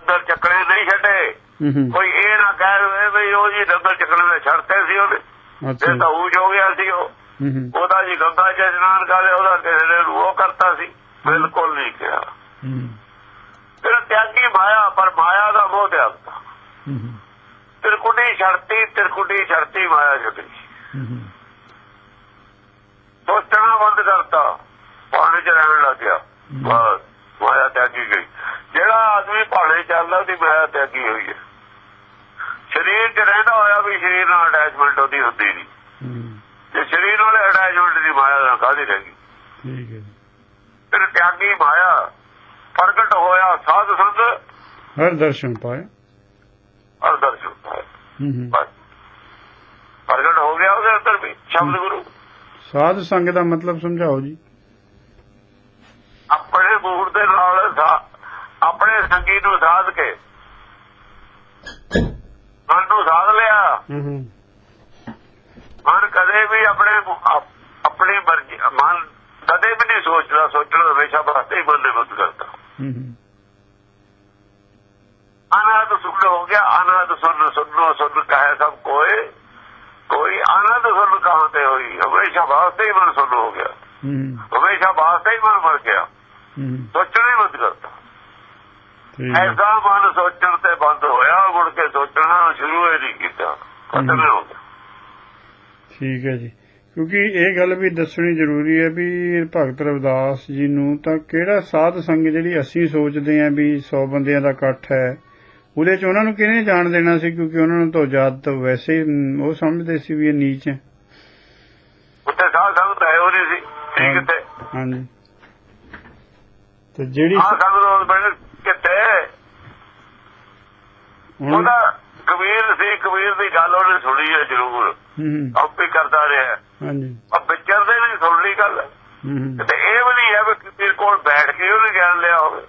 ਦੰਦਲ ਚੱਕਣੇ ਨਹੀਂ ਛੱਡੇ। ਕੋਈ ਇਹ ਨਾ ਕਹਿ ਵੀ ਉਹ ਜੀ ਦੰਦਲ ਚੱਕਣੇ ਦੇ ਛੱਡਤੇ ਸੀ ਉਹਨੇ ਇਹ ਤਾਂ ਊਜ ਹੋ ਗਿਆ ਸੀ ਉਹ। ਉਹਦਾ ਜੀ ਗੰਗਾ ਚ ਇਸ਼ਨਾਨ ਕਰੇ ਉਹਦਾ ਕਿਸੇ ਨੇ ਉਹ ਕਰਤਾ ਸੀ। ਬਿਲਕੁਲ ਨਹੀਂ ਕਿਹਾ। ਫਿਰ ਤਿਆਗੀ ਮਾਇਆ ਪਰ ਮਾਇਆ ਦਾ ਮੋਹ ਤਿਆਗਤਾ ਤਿਰਕੁਟੀ ਛੜਤੀ ਤਿਰਕੁਟੀ ਛੜਤੀ ਮਾਇਆ ਛੱਡੀ ਸੋਚਣਾ ਬੰਦ ਕਰਤਾ। ਪਾਣੀ ਚ ਰਹਿਣ ਲੱਗ ਗਿਆ। ਬਸ। ਮਾਇਆ ਤਿਆਗੀ ਗਈ। ਜਿਹੜਾ ਆਦਮੀ ਪਾਣੀ ਚੱਲਦਾ ਉਹਦੀ ਮਾਇਆ ਤਿਆਗੀ ਹੋਈ ਹੈ ਸਰੀਰ 'ਚ ਰਹਿੰਦਾ ਹੋਇਆ ਵੀ ਸਰੀਰ ਨਾਲ ਅਟੈਚਮੈਂਟ ਉਹਦੀ ਹੁੰਦੀ ਨਹੀਂ। ਜੇ ਸਰੀਰ ਨਾਲ ਅਟੈਚਮੈਂਟ ਦੀ ਮਾਇਆ ਨਾਲ ਕਾਹਦੀ ਰਹਿ ਗਈ? ਠੀਕ ਹੈ। ਫਿਰ ਤਿਆਗੀ ਮਾਇਆ ਪ੍ਰਗਟ ਹੋਇਆ ਸਾਧ ਸੰਗ ਹਰ ਦਰਸ਼ਨ ਪਾਏ। ਅਰ ਦਰਸ਼ਨ ਪਾਇਆ। ਪ੍ਰਗਟ ਹੋ ਗਿਆ ਉਹਦੇ ਅੰਦਰ ਵੀ ਸ਼ਬਦ ਗੁਰੂ। ਸਾਧ ਸੰਗ ਦਾ ਮਤਲਬ ਸਮਝਾਓ ਜੀ ਆਪਣੇ ਮੂਡ ਦੇ ਨਾਲ ਸਾ- ਸੰਗੀ ਨੂੰ ਸਾਧ ਕੇ। ਮਨ ਨੂੰ ਸਾਧ ਲਿਆ। ਮਨ ਕਦੇ ਵੀ ਆਪਣੇ ਆਪਣੀ ਮਰਜ਼ੀ ਮਨ ਕਦੇ ਵੀ ਨਹੀਂ ਸੋਚਦਾ। ਸੋਚਣਾ ਹਮੇਸ਼ਾ ਵਾਸਤੇ ਹੀ ਬੰਦ ਹੂੰ ਹੂੰ। ਅਨਾਦ ਸੁਣ ਹੋ ਗਿਆ। ਅਨਾਦ ਸੁਣ ਸੁਣੋ ਸੁਣ ਕਹੇ ਸਭ ਕੋਏ। ਕੋਈ ਆਨੰਦ ਸੁਣ ਕਹਾਂ ਤੇ ਹੋਈ? ਹਮੇਸ਼ਾ ਵਾਸਤੇ ਹੀ ਮਨ ਸੁਣ ਹੋ ਗਿਆ। ਹਮੇਸ਼ਾ ਵਾਸਤੇ ਹੀ ਮਨ ਮਰ ਗਿਆ। ਸੋਚਣਾ ਹੀ ਬੰਦ ਹੈ ਐਸਾ ਮਨ ਸੋਚਣ ਤੇ ਬੰਦ ਹੋਇਆ ਮੁੜ ਕੇ ਸੋਚਣਾ ਸ਼ੁਰੂ ਹੀ ਨਹੀਂ ਕੀਤਾ। ਖਤਮ ਹੋ ਗਿਆ। ਠੀਕ ਹੈ ਜੀ। ਕਿਉਂਕਿ ਇਹ ਗੱਲ ਵੀ ਦੱਸਣੀ ਜ਼ਰੂਰੀ ਹੈ ਵੀ ਭਗਤ ਰਵਿਦਾਸ ਜੀ ਨੂੰ ਤਾਂ ਕਿਹੜਾ ਸਾਧ ਸੰਗ ਜਿਹੜੀ ਅਸੀਂ ਸੋਚਦੇ ਆਂ ਵੀ 100 ਬੰਦਿਆਂ ਦਾ ਇਕੱਠ ਹੈ ਉਹਦੇ ਚ ਉਹਨਾਂ ਨੂੰ ਕਿਹਨੇ ਜਾਣ ਦੇਣਾ ਸੀ? ਕਿਉਂਕਿ ਉਹਨਾਂ ਨੂੰ ਤਾਂ ਜਦ ਤਾਂ ਵੈਸੇ ਹੀ ਉਹ ਸਮਝਦੇ ਸੀ ਵੀ ਇਹ ਨੀਚ ਹੈ। ਉੱਤੇ ਸਾਹ ਸੰਗਤ ਹੈ ਉਹ ਨਹੀਂ ਸੀ ਠੀਕ ਤੇ ਹਾਂਜੀ। ਤੇ ਜਿਹੜੀ ਆਹ ਸੰਗਤ ਉਹ ਬਣ ਕਿਤੇ ਉਹਦਾ ਕਬੀਰ ਸੀ ਕਬੀਰ ਦੀ ਗੱਲ ਉਹਨੇ ਸੁਣੀ ਹੈ ਜ਼ਰੂਰ। ਹੂੰ। ਆਪੇ ਕਰਦਾ ਰਿਹਾ। ਹਾਂਜੀ। ਆ ਵਿਚਰਦੇ ਨਹੀਂ ਸੁਣ ਲਈ ਗੱਲ। ਹੂੰ। ਤੇ ਇਹ ਵੀ ਨਹੀਂ ਹੈ ਵੀ ਕਬੀਰ ਕੋਲ ਬੈਠ ਕੇ ਉਹਨੇ ਗਿਆਨ ਲਿਆ ਹੋਵੇ।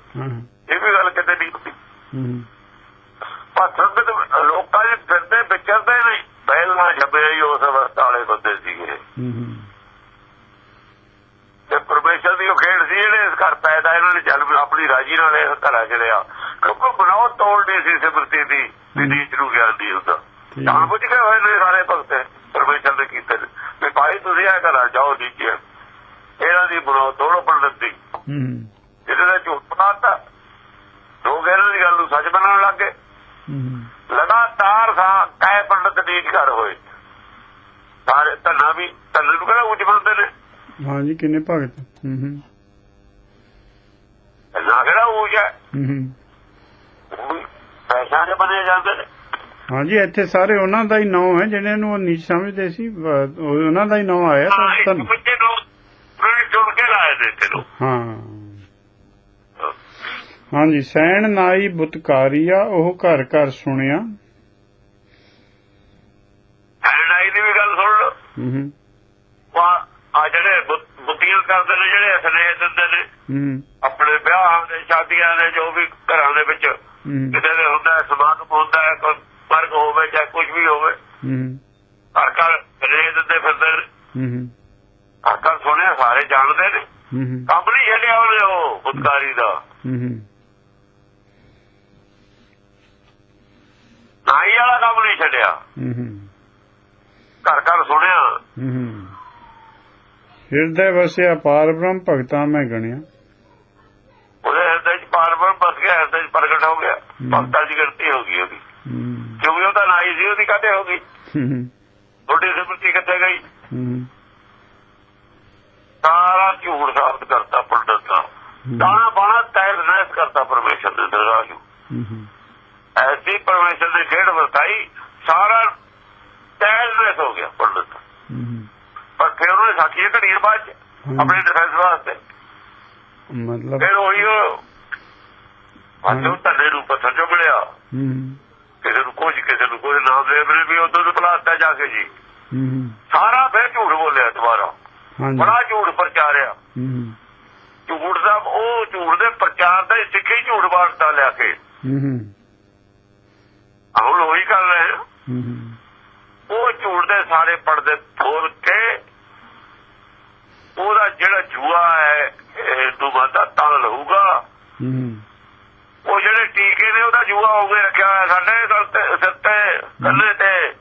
ਇਹ ਵੀ ਗੱਲ ਕਿਤੇ ਨਹੀਂ ਹੁੰਦੀ। ਹੂੰ। ਪਰ ਸੰਗਤ ਲੋਕਾਂ ਦੇ ਫਿਰਦੇ ਵਿਚਰਦੇ ਨਹੀਂ। ਪਹਿਲਾਂ ਹੀ ਉਸ ਅਵਸਥਾ ਵਾਲੇ ਬੰਦੇ ਸੀਗੇ। ਹੂੰ। ਤੇ ਪਰਮੇਸ਼ਰ ਦੀ ਉਹ ਖੇਡ ਸੀ ਜਿਹੜੇ ਇਸ ਘਰ ਪੈਦਾ ਇਹਨਾਂ ਨੇ ਜਨਮ ਆਪਣੀ ਰਾਜੀ ਨਾਲ ਇਹ ਘਰਾਂ ਚੜਿਆ ਕਿਉਂਕਿ ਬਣਾਓ ਤੋੜਨੀ ਸੀ ਸਿਮਰਤੀ ਦੀ ਵੀ ਨੀਚ ਨੂੰ ਗਿਆਨ ਨਹੀਂ ਹੁੰਦਾ। ਜਾਣ ਬੁੱਝ ਕੇ ਹੋਏ ਨੇ ਸਾਰੇ ਭਗਤ ਪਰਮੇਸ਼ਰ ਦੇ ਕੀਤੇ ਨੇ। ਵੀ ਭਾਈ ਤੁਸੀਂ ਇਹ ਘਰਾਂ ਜਾਓ ਨੀਚੇ। ਇਹਨਾਂ ਦੀ ਬਣਾਓ ਤੋੜੋ ਪੰਡਤ ਦੀ। ਹੂੰ। ਜਿਹਦੇ ਦਾ ਝੂਠ ਬਣਾਤਾ ਲੋਕ ਇਹਨਾਂ ਦੀ ਗੱਲ ਨੂੰ ਸੱਚ ਬਣਾਉਣ ਲੱਗ ਲਗਾਤਾਰ ਸਾ ਕਹੇ ਪੰਡਤ ਨੀਚ ਕਰ ਹੋਏ। ਸਾਰੇ ਧੰਨਾ ਵੀ ਧੰਨ ਨੂੰ ਕਿਹੜਾ ਉੱਚ ਬੰਦੇ ਨੇ? ਹਾਂਜੀ ਕਿੰਨੇ ਭਗਤ ਹੂੰ ਹੂੰ। ਨਾ ਕਿਹੜਾ ਉੱਚ ਹੈ? ਹੂੰ ਹੂੰ। ਪੈਸਾ ਦੇ ਬਣੇ ਜਾਂਦੇ ਨੇ। ਹਾਂਜੀ ਇੱਥੇ ਸਾਰੇ ਉਹਨਾਂ ਦਾ ਹੀ ਨਾਮ ਹੈ ਜਿਹਨਾਂ ਨੂੰ ਉਹ ਨੀਚ ਸਮਝਦੇ ਸੀ ਉਹਨਾਂ ਦਾ ਹੀ ਨਾਮ ਆਇਆ ਤਾਂ ਬੱਚੇ ਨੂੰ ਕੇ ਲਾਏ ਨੇ ਤੈਨੂੰ ਹਾਂ। ਹਾਂਜੀ ਸੈਣ ਨਾਈ ਬੁਤਕਾਰੀਆ ਉਹ ਘਰ ਘਰ ਸੁਣਿਆ। ਐਨਾਈ ਦੀ ਵੀ ਗੱਲ ਸੁਣ ਲਓ। ਹੂੰ ਹੂੰ। ਜਿਹੜੇ ਬੁੱਤੀਆਂ ਕਰਦੇ ਨੇ ਜਿਹੜੇ ਸਨੇਹ ਦਿੰਦੇ ਨੇ। ਆਪਣੇ ਵਿਆਹਾਂ ਦੇ ਸ਼ਾਦੀਆਂ ਦੇ ਜੋ ਵੀ ਘਰਾਂ ਦੇ ਵਿੱਚ ਕਿਤੇ ਦੇ ਹੁੰਦਾ ਹੈ, ਸਮਾਗਮ ਹੁੰਦਾ ਹੈ ਕੋਈ ਮਰਗ ਹੋਵੇ ਜਾਂ ਕੁਝ ਵੀ ਹੋਵੇ। ਹੂੰ। ਘਰ ਸਨੇਹ ਦਿੰਦੇ ਫਿਰਦੇ ਨੇ। ਹੂੰ ਘਰ ਸੁਣਿਆ ਸਾਰੇ ਜਾਣਦੇ ਨੇ। ਕੰਮ ਨਹੀਂ ਛੱਡਿਆ ਉਹਨੇ ਉਹ ਬੁੱਤਕਾਰੀ ਦਾ। ਨਾਈ ਵਾਲਾ ਕੰਮ ਨਹੀਂ ਛੱਡਿਆ। ਘਰ ਘਰ ਸੁਣਿਆ। ਹਿਰਦੇ ਵਸਿਆ ਪਾਰ ਬ੍ਰਹਮ ਭਗਤਾ ਮੈਂ ਗਣਿਆ। ਉਹਦੇ ਹਿਰਦੇ ਚ ਪਾਰਬਰ ਬਸ ਗਿਆ ਹਿਰਦੇ ਚ ਪ੍ਰਗਟ ਹੋ ਗਿਆ। ਭਗਤਾਂ ਦੀ ਗਿਣਤੀ ਹੋ ਗਈ ਉਹਦੀ। ਕਿਉਂਕਿ ਉਹ ਤਾਂ ਨਾਈ ਸੀ ਉਹਦੀ ਕਾਹਤੇ ਹੋ ਗਈ? ਥੋੜੀ ਸਿਮਰਤੀ ਕਿੱਥੇ ਗਈ? ਸਾਰਾ ਝੂਠ ਸਾਬਤ ਕਰਤਾ ਪੰਡਤ ਦਾ ਦਾਣਾ ਬਾਣਾ ਤੈਰ ਨੈਸ ਕਰਤਾ ਪਰਮੇਸ਼ਰ ਦੇ ਦਰਗਾਹ ਨੂੰ ਐਸੀ ਪਰਮੇਸ਼ਰ ਦੀ ਖੇਡ ਵਰਤਾਈ ਸਾਰਾ ਤੈਰ ਨੈਸ ਹੋ ਗਿਆ ਹੂੰ। ਪਰ ਫਿਰ ਉਹਨੇ ਸਾਖੀਆਂ ਘੜੀਆਂ ਬਾਅਦ ਚ। ਆਪਣੇ ਡਿਫੈਂਸ ਵਾਸਤੇ। ਮਤਲਬ ਫਿਰ ਉਹੀ ਉਹ ਧੰਨੇ ਨੂੰ ਪੱਥਰ ਚੋਂ ਮਿਲਿਆ ਹੂੰ। ਕਿਸੇ ਨੂੰ ਕੁਝ ਕਿਸੇ ਨੂੰ ਕੁਝ ਨਾਮ ਦੇ ਨੇ ਵੀ ਉਦੋਂ ਤੋਂ ਪਲਾਸਟਾ ਜਾ ਕੇ ਜੀ। ਹੂੰ। ਸਾਰਾ ਫਿਰ ਝੂਠ ਬੋਲਿਆ ਦੁਬਾਰਾ। ਹਾਂਜੀ। ਬੜਾ ਝੂਠ ਪ੍ਰਚਾਰਿਆ। ਹੂੰ। ਝੂਠ ਦਾ ਉਹ ਝੂਠ ਦੇ ਪ੍ਰਚਾਰ ਦਾ ਹੀ ਸਿੱਖੀ ਝੂਠ ਬਾਣਤਾ ਲਿਆ ਕੇ। ਹੂੰ ਹੂੰ। ਹੁਣ ਉਹੀ ਕਰ ਰਹੇ ਹਾਂ। ਹੂੰ ਹੂੰ। ਉਹ ਝੂਠ ਦੇ ਸਾਰੇ ਪਰਦੇ ਫੋਲ ਕੇ ਉਹਦਾ ਜਿਹੜਾ ਜੂਆ ਹੈ ਹਿੰਦੂ ਮਾਤਾ ਤਾਂ ਲਹੂਗਾ ਉਹ ਜਿਹੜੇ ਟੀਕੇ ਨੇ ਉਹਦਾ ਜੂਆ ਹੋ ਕੇ ਰੱਖਿਆ ਹੋਇਆ ਸਾਡੇ ਸਿਰ ਤੇ ਕੱਲੇ ਤੇ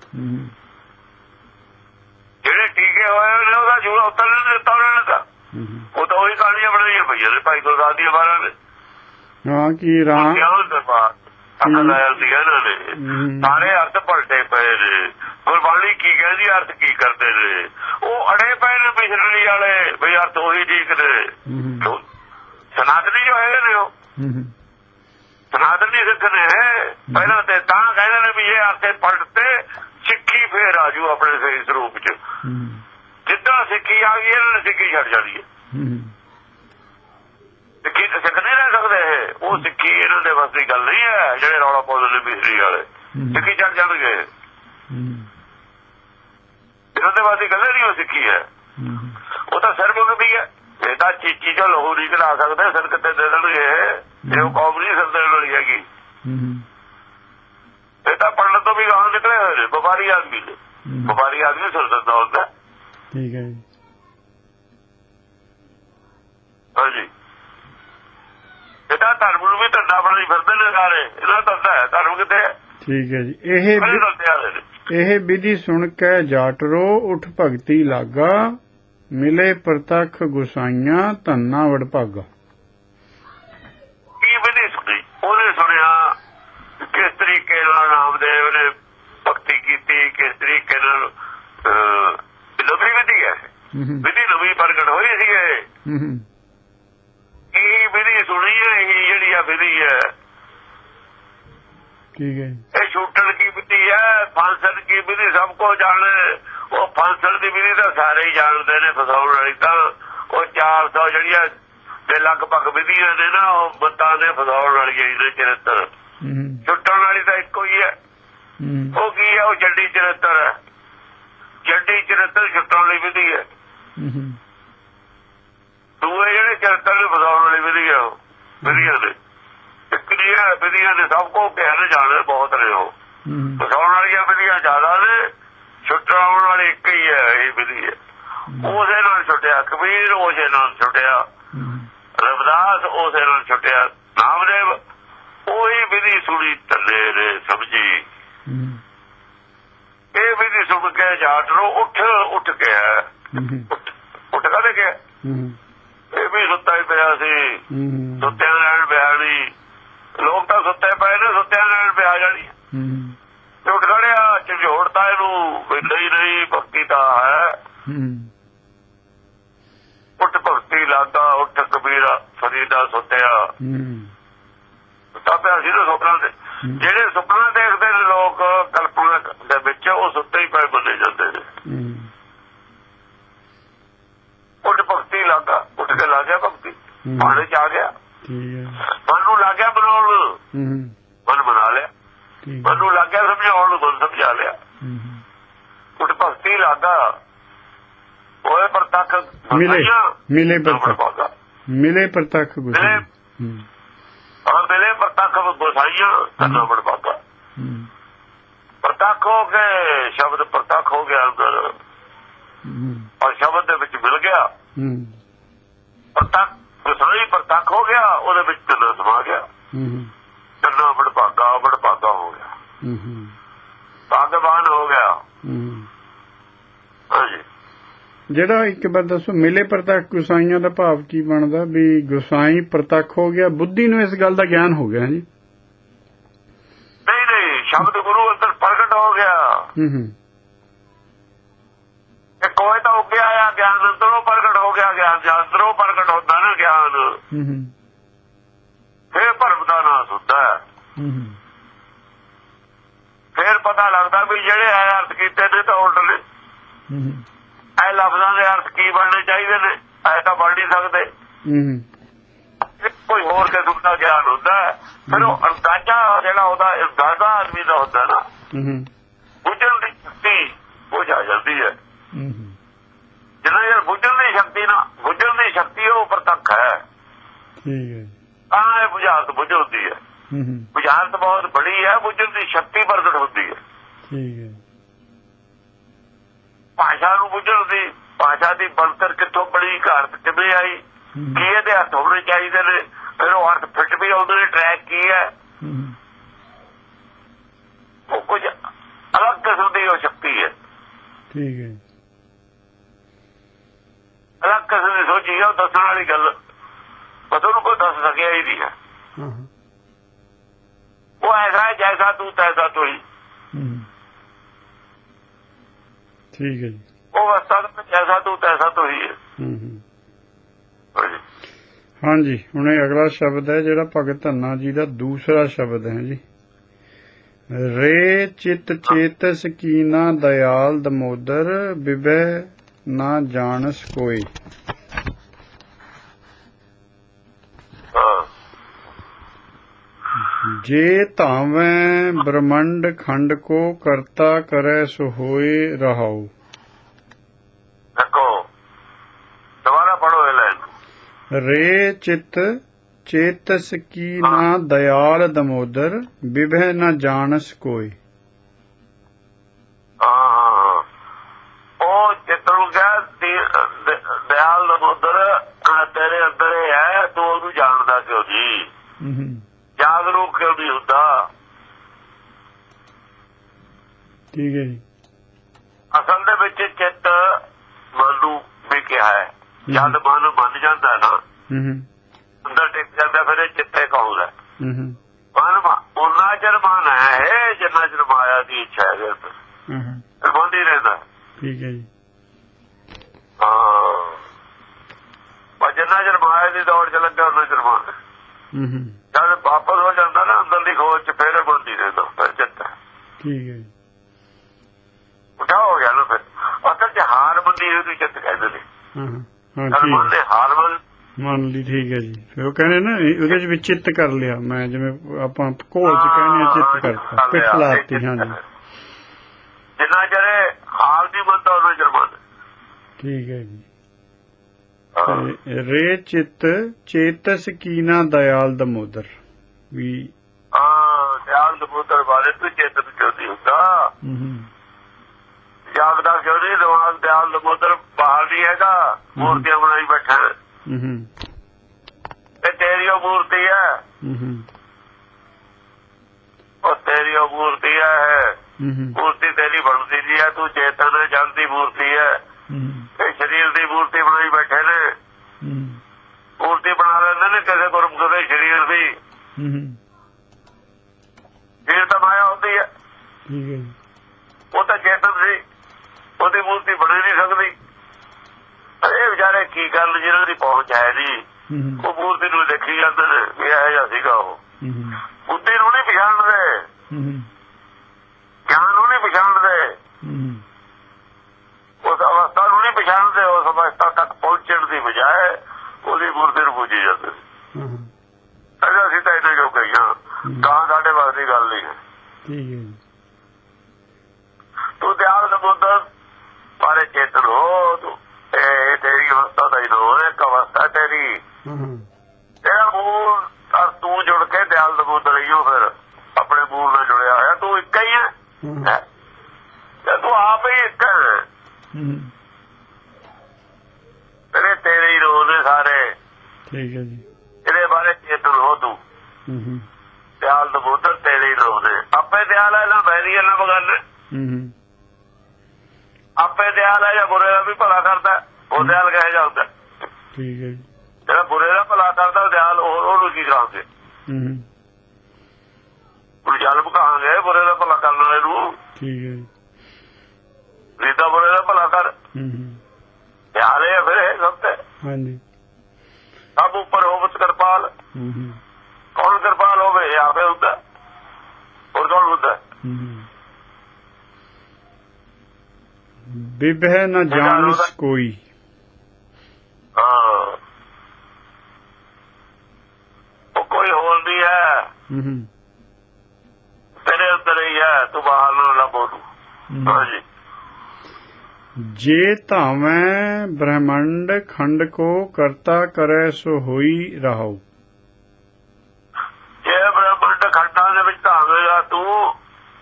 ਜਿਹੜੇ ਟੀਕੇ ਹੋਏ ਨੇ ਉਹਦਾ ਜੂਆ ਉੱਤਰ ਨਹੀਂ ਦਿੱਤਾ ਉਹਨਾਂ ਨੇ ਤਾਂ। ਹੂੰ। ਉਹ ਤਾਂ ਉਹੀ ਕਹਾਣੀਆਂ ਬਣਾਈਆਂ ਪਈਆਂ ਨੇ ਭਾਈ ਗੁਰਦਾਸ ਦੀ ਬਾਰਾਂ ਨੇ। ਹਾਂ ਕੀ ਰਾਂ ਗਿਆਨ ਦੇ ਬਾਅਦ ਅਕਲ ਲਾਇਆ ਸੀ ਇਹਨਾਂ ਨੇ। ਹੂੰ। ਸਾਰੇ ਅਰਥ ਪਲਟੇ ਪਏ ਨੇ। ਗੁਰਬਾਣੀ ਕੀ ਕਹਿੰਦੀ ਅਰਥ ਕੀ ਕਰਦੇ ਨੇ? ਉਹ ਅੜੇ ਪਏ ਨੇ ਪਿਛਲੀ ਵਾਲੇ ਵੀ ਅਰਥ ਉਹੀ ਠੀਕ ਨੇ। ਸਨਾਤਨੀ ਜੋ ਹੈਗੇ ਨੇ ਉਹ। ਸਨਾਤਨੀ ਸਿੱਖ ਨੇ। ਪਹਿਲਾਂ ਤੇ ਤਾਂ ਕਹਿੰਦੇ ਨੇ ਵੀ ਇਹ ਅਰਥੇ ਪਲਟਤੇ ਸਿੱਖੀ ਫੇਰ ਆਜੂ ਆਪਣੇ ਸਹੀ ਸਰੂਪ ਚ। ਜਿੱਦਾਂ ਸਿੱਖੀ ਆ ਗਈ ਇਹਨਾਂ ਨੇ ਸਿੱਖੀ ਛੱਡ ਜਾਣੀ ਹੂੰ। ਸਿੱਖੀ ਸਿੱਖ ਨਹੀਂ ਰਹਿ ਸਕਦੇ ਇਹ। ਉਹ ਸਿੱਖੀ ਇਹਨਾਂ ਦੇ ਵੱਸ ਦੀ ਗੱਲ ਨਹੀਂ ਹੈ ਜਿਹੜੇ ਰੌਲਾ ਪਾਉਂਦੇ ਨੇ ਬਿਜਲੀ ਵਾਲੇ। ਸਿੱਖੀ ਛੱਡ ਜਾਣਗੇ ਹੂੰ। ਇਹਨਾਂ ਦੇ ਵੱਸ ਦੀ ਗੱਲ ਨਹੀਂ ਉਹ ਸਿੱਖੀ ਹੈ। ਉਹ ਤਾਂ ਸਿਰ ਮੁਕਦੀ ਹੈ। ਇਹ ਤਾਂ ਚੀਚੀ ਚੋਂ ਲਹੂ ਨਹੀਂ ਕਢਾ ਸਕਦੇ ਸਿਰ ਕਿਤੇ ਦੇ ਦੇਣਗੇ ਇਹ। ਉਹ ਕੌਮ ਨਹੀਂ ਸਿਰ ਦੇਣ ਵਾਲੀ ਹੈਗੀ। ਇਹ ਤਾਂ ਪੜਨ ਤੋਂ ਵੀ ਗਾਹਾਂ ਨਿਕਲੇ ਹੋਏ ਨੇ ਵਪਾਰੀ ਆਦਮੀ ਨੇ। ਵਪਾਰੀ ਆਦਮੀ ਸਿਰ ਦਿੰਦਾ ਹੁੰਦਾ ਠੀਕ ਹੈ ਜੀ। ਹਾਂਜੀ। ਇਹ ਤਾਂ ਧਰਮ ਨੂੰ ਵੀ ਧੰਦਾ ਬਣਾਈ ਫਿਰਦੇ ਨੇ ਸਾਰੇ। ਇਹਨਾਂ ਦਾ ਧੰਦਾ ਹੈ ਧਰਮ ਕਿਤੇ ਠੀਕ ਹੈ ਜੀ। ਇਹ ਇਹ ਵਿਧੀ ਸੁਣ ਕੇ ਜਾਟਰੋ ਉਠ ਭਗਤੀ ਲਾਗਾ ਮਿਲੇ ਪ੍ਰਤੱਖ ਗੁਸਾਈਆਂ ਧੰਨਾ ਵਡਭਾਗਾ ਕੀ ਵਿਧੀ ਸੁਣੀ? ਉਹਨੇ ਸੁਣਿਆ ਕਿਸ ਤਰੀਕੇ ਨਾਲ ਨਾਮਦੇਵ ਨੇ ਭਗਤੀ ਕੀਤੀ ਕਿਸ ਤਰੀਕੇ ਨਾਲ ਨਵੀਂ ਵਿਧੀ ਹੈ। ਵਿਧੀ ਨਵੀਂ ਪ੍ਰਗਟ ਹੋਈ ਸੀ ਇਹ। ਇਹ ਸੁਣੀ ਹੈ ਇਹ ਜਿਹੜੀ ਆ ਵਿਧੀ ਹੈ। ਠੀਕ ਹੈ ਇਹ ਛੂਟਣ ਕੀ ਵਿਧੀ ਹੈ ਫਾਂਸਣ ਕੀ ਵਿਧੀ ਸਭ ਕੋ ਜਾਣੇ। ਉਹ ਫਾਂਸਣ ਦੀ ਵਿਧੀ ਤਾਂ ਸਾਰੇ ਹੀ ਜਾਣਦੇ ਨੇ ਫਸਾਉਣ ਵਾਲੀ ਤਾਂ ਉਹ 400 ਜਿਹੜੀਆਂ ਤੇ ਲਗਭਗ ਵਿਧੀਆਂ ਨੇ ਨਾ ਉਹ ਬੱਤਾਂ ਦੇ ਫਸਾਉਣ ਵਾਲੀਆਂ ਹੀ ਨੇ ਚਰਿੱਤਰ ਛੁੱਟਣ ਵਾਲੀ ਤਾਂ ਇੱਕੋ ਹੀ ਹੈ। ਉਹ ਕੀ ਹੈ? ਉਹ ਜੱਡੀ ਚਰਿੱਤਰ ਹੈ। ਜੱਡੀ ਚਰਿੱਤਰ ਛੁੱਟਣ ਲਈ ਵਿਧੀ ਹੂੰ। ਦੂਏ ਜਿਹੜੇ ਚਰਿੱਤਰ ਨੇ ਫਸਾਉਣ ਵਾਲੀ ਵਿਧੀ ਹੈ ਉਹ ਵਿਧੀਆਂ ਨੇ ਇੱਕ ਹੈ ਵਿਧੀਆਂ ਦੇ ਸਭ ਕੋ ਕਹਿਣ ਜਾਣੇ ਬਹੁਤ ਨੇ ਉਹ। ਹੂੰ। ਫਸਾਉਣ ਵਾਲੀਆਂ ਵਿਧੀਆਂ ਜ਼ਿਆਦਾ ਨੇ ਛੁੱਟਾਉਣ ਵਾਲੀ ਇੱਕ ਹੀ ਹੈ ਇਹ ਵਿਧੀ ਹੈ। ਉਹਦੇ ਨਾਲ ਛੁੱਟਿਆ ਕਬੀਰ ਉਹਦੇ ਨਾਲ ਛੁੱਟਿਆ ਰਵਿਦਾਸ ਉਹਦੇ ਨਾਲ ਛੁੱਟਿਆ ਨਾਮਦੇਵ ਉਹੀ ਵਿਧੀ ਸੁਣੀ ਤੱਲੇ ਨੇ ਸਮਝੀ ਇਹ ਵਿਧੀ ਸੁਣ ਕੇ ਜਾਟ ਨੂੰ ਉੱਠ ਉੱਠ ਕੇ ਉੱਠ ਕਦੇ ਗਿਆ ਇਹ ਵੀ ਸੁੱਤਾ ਹੀ ਪਿਆ ਸੀ। ਸੁੱਤਿਆਂ ਨਾਲ ਨਹੀਂ। ਲੋਕ ਤਾਂ ਸੁੱਤੇ ਪਏ ਨੇ ਸੁੱਤਿਆਂ ਨਾਲ ਬਿਆ ਜਾਣੀ ਉੱਠ ਖੜਿਆ ਝੋੜਦਾ ਇਹਨੂੰ ਨਹੀਂ ਨਹੀਂ ਭਗਤੀ ਤਾਂ ਹੈ। ਉੱਠ ਭਗਤੀ ਲਾਦਾ ਉੱਠ ਕਬੀਰਾ ਫਰੀਦਾ ਸੁੱਤਿਆ। Hmm. ਹੂੰ। ਤਾਂ ਪਿਆ ਸੀ ਨਾ ਸੁਪਨਾ ਦੇ ਜਿਹੜੇ ਸੁਪਨਾ ਦੇਖਦੇ ਨੇ ਲੋਕ ਕਲਪਨਾ ਦੇ ਵਿੱਚ ਉਹ ਸੁੱਤੇ ਹੀ ਪਏ ਬੰਦੇ ਜਾਂਦੇ ਨੇ। ਉੱਠ ਭਗਤੀ ਲਾਦਾ ਉੱਠ ਕੇ ਲਾ ਗਿਆ ਭਗਤੀ। ਪਾਣੀ ਚ ਆ ਗਿਆ ਮਨ ਨੂੰ ਲੱਗ ਗਿਆ ਬਣਾਉਣ ਮਨ ਬਣਾ ਲਿਆ। ਮਨ ਨੂੰ ਲੱਗ ਗਿਆ ਸਮਝਾਉਣ ਨੂੰ ਸਮਝਾ ਲਿਆ। ਉੱਠ ਭਗਤੀ ਲਾਦਾ ਹੋਏ ਪ੍ਰਤੱਖ ਮਿਲੇ ਮਿਲੇ ਪ੍ਰਤੱਖ। ਮਿਲੇ ਪ੍ਰਤੱਖ ਗੁਸਾਈ। ਹੂੰ। ਮਿਲੇ ਪ੍ਰਤੱਖ ਗੁਸਾਈਆਂ ਕਰਨਾ ਬੜਭਾਗਾ ਹੂੰ। ਪ੍ਰਤੱਖ ਹੋ ਕੇ ਸ਼ਬਦ ਪ੍ਰਤੱਖ ਹੋ ਗਿਆ ਅੰਦਰ। ਔਰ ਸ਼ਬਦ ਦੇ ਵਿੱਚ ਮਿਲ ਗਿਆ। ਹੂੰ। ਪ੍ਰਤੱਖ ਗੁਸਾਈ ਪ੍ਰਤੱਖ ਹੋ ਗਿਆ ਉਹਦੇ ਵਿੱਚ ਤਨ ਸਮਾ ਗਿਆ। ਹੂੰ ਤੰਨਾ ਬੜਭਾਗਾ ਬੜਭਾਗਾ ਹੋ ਗਿਆ। ਹੂੰ ਹੂੰ। ਭਾਗਵਾਨ ਹੋ ਗਿਆ। ਹੂੰ ਹਾਂਜੀ। ਜਿਹੜਾ ਇੱਕ ਵਾਰ ਦੱਸੋ ਮਿਲੇ ਪ੍ਰਤੱਖ ਗੁਸਾਈਆਂ ਦਾ ਭਾਵ ਕੀ ਬਣਦਾ? ਵੀ ਗੁਸਾਈ ਪ੍ਰਤੱਖ ਹੋ ਗਿਆ ਬੁੱਧੀ ਨੂੰ ਇਸ ਗੱਲ ਦਾ ਗਿਆਨ ਹੋ ਗਿਆ ਜੀ ਨਹੀਂ ਨਹੀਂ ਸ਼ਬਦ ਗੁਰੂ ਅੰਦਰ ਪ੍ਰਗਟ ਹੋ ਗਿਆ। ਹੂੰ ਹੂੰ। ਇਹ ਕੋਈ ਤਾਂ ਉੱਗਿਆ ਆ ਗਿਆਨ ਅੰਦਰੋਂ ਪ੍ਰਗਟ ਹੋ ਗਿਆ ਗਿਆਨ ਜਾਂ ਅੰਦਰੋਂ ਪ੍ਰਗਟ ਹੁੰਦਾ ਨਾ ਗਿਆਨ। ਹੂੰ ਹੂੰ। ਫੇਰ ਭਰਮ ਦਾ ਨਾਸ ਹੁੰਦਾ ਹੈ ਹੂੰ। ਫੇਰ ਪਤਾ ਲੱਗਦਾ ਵੀ ਜਿਹੜੇ ਐ ਅਰਥ ਕੀਤੇ ਨੇ ਤਾਂ ਉਲਟ ਨੇ। ਹੂੰ ਹੂੰ। ਐ ਲਫ਼ਜ਼ਾਂ ਦੇ ਅਰਥ ਕੀ ਬਣਨੇ ਚਾਹੀਦੇ ਨੇ? ਐ ਤਾਂ ਬਣ ਨਹੀਂ ਸਕਦੇ। ਹੂੰ ਇਹ ਕੋਈ ਹੋਰ ਕਿਸਮ ਦਾ ਗਿਆਨ ਹੁੰਦਾ। ਫਿਰ ਉਹ ਅੰਦਾਜ਼ਾ ਜਿਹੜਾ ਉਹਦਾ ਅੰਦਾਜ਼ਾ ਆਦਮੀ ਦਾ ਹੁੰਦਾ ਨਾ। ਹੂੰ ਹੂੰ। ਬੁੱਝਣ ਦੀ ਸ਼ਕਤੀ ਉਹ ਜਾ ਜਾਂਦੀ ਹੈ। ਹੂੰ ਹੂੰ ਜਿੰਨਾ ਯਾਰ ਬੁੱਝਣ ਦੀ ਸ਼ਕਤੀ ਨਾ ਬੁੱਝਣ ਦੀ ਸ਼ਕਤੀ ਉਹ ਪ੍ਰਤੱਖ ਹੈ। ਠੀਕ ਹੈ। ਤਾਂ ਇਹ ਬੁਝਾਰਤ ਬੁੱਝ ਹੁੰਦੀ ਹੈ। ਬੁਝਾਰਤ ਬਹੁਤ ਬੜੀ ਹੈ ਬੁੱਝਣ ਦੀ ਸ਼ਕਤੀ ਪ੍ਰਗਟ ਹੁੰਦੀ ਹੈ। ਠੀਕ ਹੈ। ਭਾਸ਼ਾ ਨੂੰ ਬੁੱਝਣ ਦੀ ਭਾਸ਼ਾ ਦੀ ਬਣਤਰ ਕਿੱਥੋਂ ਬਣੀ ਘਾਰਤ ਕਿਵੇਂ ਆਈ? ਕੀ ਇਹਦੇ ਅਰਥ ਹੋਣੇ ਚਾਹੀਦੇ ਨੇ? ਫਿਰ ਉਹ ਅਰਥ ਫਿੱਟ ਵੀ ਆਉਂਦੇ ਨੇ ਟਰੈਕ ਕੀ ਹੈ। ਉਹ ਕੁਝ ਅਲੱਗ ਕਿਸਮ ਦੀ ਉਹ ਸ਼ਕਤੀ ਹੈ। ਠੀਕ ਹੈ। ਅਲੱਗ ਕਿਸਮ ਦੀ ਸੋਚੀ ਉਹ ਦੱਸਣ ਵਾਲੀ ਗੱਲ। ਪਤਾ ਉਹਨੂੰ ਕੋਈ ਦੱਸ ਸਕਿਆ ਹੀ ਨਹੀਂ ਹੈ ਉਹ ਐਸਾ ਹੈ ਜੈਸਾ ਤੂੰ ਤੈਸਾ ਤੂੰ ਹੀ ਠੀਕ ਹੈ ਜੀ। ਉਹ ਅਵਸਥਾ ਦਾ ਜੈਸਾ ਤੂੰ ਤੈਸਾ ਤੂੰ ਹੀ। ਹਾਂਜੀ। ਹੁਣ ਇਹ ਅਗਲਾ ਸ਼ਬਦ ਹੈ ਜਿਹੜਾ ਭਗਤ ਧੰਨਾ ਜੀ ਦਾ ਦੂਸਰਾ ਸ਼ਬਦ ਹੈ ਜੀ। ਰੇ ਚਿਤ ਚੇਤਸ ਕੀਨਾ ਦਇਆਲ ਦਮੋਦਰ ਵਿਬੈ ਨਾ ਜਾਣਸ ਕੋਈ। ਜੇ ਧਾਵੇਂ ਬ੍ਰਹਮੰਡ ਖੰਡ ਕੋ ਕਰਤਾ ਕਰੈ ਸੋ ਹੋਏ ਰਹਾਉ। ਦੇਖੋ ਦੁਬਾਰਾ ਪੜੋ ਇਹ ਲਾਈਨ। ਰੇ ਚਿਤ ਚੇਤਸ ਕੀ ਨਾ ਦਇਆਲ ਦਮੋਦਰ ਵਿਭੈ ਨਾ ਜਾਣਸ ਕੋਈ ਹਾਂ ਹਾਂ, ਹਾਂ। ਕਹ ਦਿਆਲ ਨਮੋਦਰ ਤੇਰੇ ਅੰਦਰ ਹੀ ਤੂੰ ਉਹਨੂੰ ਜਾਣਦਾ ਕਿਉਂ ਹੂੰ ਜਾਗਰੂਕ ਕਿਉਂ ਨਹੀਂ ਹੁੰਦਾ? ਠੀਕ ਹੈ ਜੀ। ਅਸਲ ਦੇ ਵਿੱਚ ਚਿੱਤ ਮਨ ਨੂੰ ਵੀ ਕਿਹਾ ਹੈ। ਜਦ ਮਨ ਮੰਨ ਜਾਂਦਾ ਨਾ ਹੂੰ ਹੂੰ। ਅੰਦਰ ਟਿਕ ਜਾਂਦਾ ਫਿਰ ਚਿੱਤੇ ਕਹੂਗਾ ਹੂੰ? ਹੂੰ ਮਨ ਉਹਨਾਂ ਚਿਰ ਮਨ ਹੈ ਜਿੰਨਾ ਚਿਰ ਮਾਇਆ ਦੀ ਇੱਛਾ ਹੈ ਬੰਦ ਹੀ ਰਹਿੰਦਾ। ਠੀਕ ਹੈ ਜੀ। ਹਾਂ। ਜਿੰਨਾ ਚਿਰ ਮਾਇਆ ਦੀ ਦੌੜ ਚ ਲੱਗਾ ਉਹਨਾਂ ਚਿਰ ਮਨ ਹੂੰ ਹੂੰ। ਜਦ ਵਾਪਸ ਹੋ ਜਾਂਦਾ ਨਾ ਅੰਦਰ ਦੀ ਖੋਜ ਚ ਫਿਰ ਬੰਦ ਹੀ ਰਹਿੰਦਾ ਫਿਰ ਚਿੱਤ। ਠੀਕ ਹੈ ਜੀ। ਉਠਾ ਹੋ ਗਿਆ ਨਾ ਫਿਰ। ਅਸਲ ਚ ਹਾਰ ਬੰਦੀ ਉਹਦੀ ਚਿੱਤ ਕਹਿੰਦੇ ਨੇ। ਹਾਂ ਹਾਂ, ਹਾਂ ਠੀਕ। ਹਾਰ ਮੰਨ। ਮੰਨ ਲਈ ਠੀਕ ਹੈ ਜੀ। ਫਿਰ ਉਹ ਕਹਿੰਦੇ ਨਾ ਉਹਦੇ ਚ ਵੀ ਚਿੱਤ ਕਰ ਲਿਆ। ਮੈਂ ਜਿਵੇਂ ਆਪਾਂ ਘੋਲ ਚ ਕਹਿੰਦੇ ਚਿੱਤ ਕਰਤਾ। ਪਿੱਠ ਲਾਤੀ ਹਾਂਜੀ। ਜਿੰਨਾ ਚਿਰ ਹਾਰ ਦੀ ਬੰਦਾ ਉਹਨਾਂ ਚਿਰ ਮੰਨ। ਠੀਕ ਹੈ ਜੀ। ਤੇ ਰੇ ਚਿਤ ਚੇਤਸ ਕੀਨਾ ਦਇਆਲ ਦਮੋਦਰ। ਵੀ ਹਾਂ ਧਿਆਨ ਦੇ ਪੁੱਤਰ ਬਾਰੇ ਤੂੰ ਚੇਤਨ ਕਿਉਂ ਨਹੀਂ ਹੁੰਦਾ ਜਾਗਦਾ ਕਿਉਂ ਨਹੀਂ ਦਿਮਾਗ ਧਿਆਨ ਦੇ ਪੁੱਤਰ ਬਾਹਰ ਨਹੀਂ ਹੈਗਾ ਮੂਰਤੀਆਂ ਬਣਾਈ ਬੈਠਾ ਇਹ ਤੇਰੀ ਉਹ ਮੂਰਤੀ ਹੈ। ਉਹ ਤੇਰੀ ਉਹ ਮੂਰਤੀ ਹੈ। ਮੂਰਤੀ ਤੇਰੀ ਬਣਦੀ ਨਹੀਂ ਹੈ ਤੂੰ ਚੇਤਨ ਹੈ ਜਲਦੀ ਮੂਰਤੀ ਹੂੰ। ਇਹ ਸਰੀਰ ਦੀ ਮੂਰਤੀ ਬਣਾਈ ਬੈਠੇ ਨੇ। ਹੂੰ। ਮੂਰਤੀ ਬਣਾ ਲੈਂਦੇ ਨੇ ਕਿਸੇ ਗੁਰਮੁਖ ਦੇ ਸਰੀਰ ਦੀ। ਹੂੰ। ਹੂੰ ਸਰੀਰ ਤਾਂ ਮਾਇਆ ਹੁੰਦੀ ਹੈ। ਠੀਕ ਹੈ ਜੀ। ਉਹ ਤਾਂ ਚੇਤਨ ਸੀ। ਉਹਦੀ ਮੂਰਤੀ ਬਣ ਹੀ ਨਹੀਂ ਸਕਦੀ। ਇਹ ਵਿਚਾਰੇ ਕੀ ਗੱਲ ਜਿਹਨਾਂ ਦੀ ਪਹੁੰਚ ਹੈ ਨਹੀਂ ਹੂੰ। ਹੂੰ ਉਹ ਮੂਰਤੀ ਨੂੰ ਦੇਖੀ ਜਾਂਦੇ ਨੇ ਇਹ ਜਿਹਾ ਸੀਗਾ ਉਹ ਹੂੰ ਹੂੰ ਬੁੱਧੀ ਨੂੰ ਨਹੀਂ ਪਛਾਣਦੇ ਹੂੰ ਹੂੰ ਗਿਆਨ ਨੂੰ ਨਹੀਂ ਪਛਾਣਦੇ ਹੂੰ ਉਸ ਅਵਸਥਾ ਨੂੰ ਨਹੀਂ ਪਛਾਣਦੇ ਉਸ ਅਵਸਥਾ ਤੱਕ ਪਹੁੰਚਣ ਦੀ ਬਜਾਏ ਉਹਦੀ ਮੂਰਤੀ ਨੂੰ ਪੂਜੀ ਜਾਂਦੇ ਨੇ। ਹਾਂ ਹਾਂ, ਅਜਾ ਅਸੀਂ ਤਾਂ ਇਹਨੇ ਜੋ ਕਹੀਆਂ ਗਾਂ ਸਾਡੇ ਵਾਸ ਦੀ ਗੱਲ ਨਹੀਂ ਹੈ ਠੀਕ ਹੈ ਜੀ। ਤੂੰ ਧਿਆਨ ਸਮੁੰਦਰ ਬਾਰੇ ਚੇਤਨ ਹੋ ਤੂੰ ਇਹ ਤੇਰੀ ਅਵਸਥਾ ਦਾ ਹੀ ਨਾਮ ਹੈ ਇੱਕ ਅਵਸਥਾ ਤੇਰੀ। ਤੇਰਾ ਮੂਲ ਤਾਂ ਤੂੰ ਜੁੜ ਕੇ ਦਿਆਲ ਸਮੁੰਦਰ ਹੀ ਹੋ ਫਿਰ ਆਪਣੇ ਮੂਲ ਨਾਲ ਜੁੜਿਆ ਹੋਇਆ ਤੂੰ ਇੱਕ ਹੀ ਹੈ? ਤੇ ਤੂੰ ਆਪ ਹੀ ਇੱਕ ਤੇਰੇ ਤੇਰੇ ਹੀ ਰੋਹ ਨੇ ਸਾਰੇ। ਠੀਕ ਹੈ ਜੀ। ਇਹਦੇ ਬਾਰੇ ਚੇਤਨ ਹੋ ਤੂੰ ਦਿਆਲ ਸਮੁੰਦਰ ਤੇਰੇ ਹੀ ਰੋਹ ਆਪੇ ਦਿਆਲ ਹੈ ਨਾ ਬੈਰੀ ਹੈ ਨਾ ਬਗਾਨੇ ਹੂੰ ਆਪੇ ਦਿਆਲ ਹੈ ਜਾਂ ਬੁਰੇ ਦਾ ਵੀ ਭਲਾ ਕਰਦਾ। ਉਹ ਦਿਆਲ ਕਹੇ ਜਾਂਦਾ ਠੀਕ ਹੈ ਜਿਹੜਾ ਬੁਰੇ ਦਾ ਭਲਾ ਕਰਦਾ ਉਹ ਦਿਆਲ ਉਹ ਉਹਨੂੰ ਕੀ ਕਹਾਂਗੇ ਹੂੰ ਉਹ ਜਲਮ ਕਹਾਂਗੇ ਬੁਰੇ ਦਾ ਭਲਾ ਕਰਨ ਵਾਲੇ ਨੂੰ? ਠੀਕ ਹੈ ਜੀ। ਰੀਤਾ ਬੁਰੇ ਦਾ ਭਲਾ ਕਰ। ਹੂੰ ਹੂੰ। ਦਿਆਲ ਹੈ ਫਿਰ ਸਭ ਤੇ। ਹਾਂਜੀ। ਸਭ ਉੱਪਰ ਹੋਵਤ ਕਿਰਪਾਲ। ਹੂੰ ਹੂੰ। ਕੌਣ ਕਿਰਪਾਲ ਹੋਵੇ ਆਪੇ ਹੁੰਦਾ। ਹੋਰ ਕੌਣ ਹੁੰਦਾ ਹੂੰ। ਬਿਬਹਿ ਨ ਜਾਣਸ ਕੋਈ ਹਾਂ ਉਹ ਕੋਈ ਹੋਰ ਨਹੀਂ ਹੈ ਤੇਰੇ ਅੰਦਰ ਹੀ ਹੈ ਤੂੰ ਬਾਹਰ ਨੂੰ ਤੂੰ ਹੂੰ। ਹਾਂਜੀ ਜੇ ਧਾਵੇਂ ਬ੍ਰਹਮੰਡ ਖੰਡ ਕੋ ਕਰਤਾ ਕਰੈ ਸੋ ਹੋਈ ਰਹਾਉ ਬ੍ਰਹਮੰਡ ਖੰਡਾਂ ਦੇ ਵਿੱਚ ਧਾਵੇਗਾ ਤੂੰ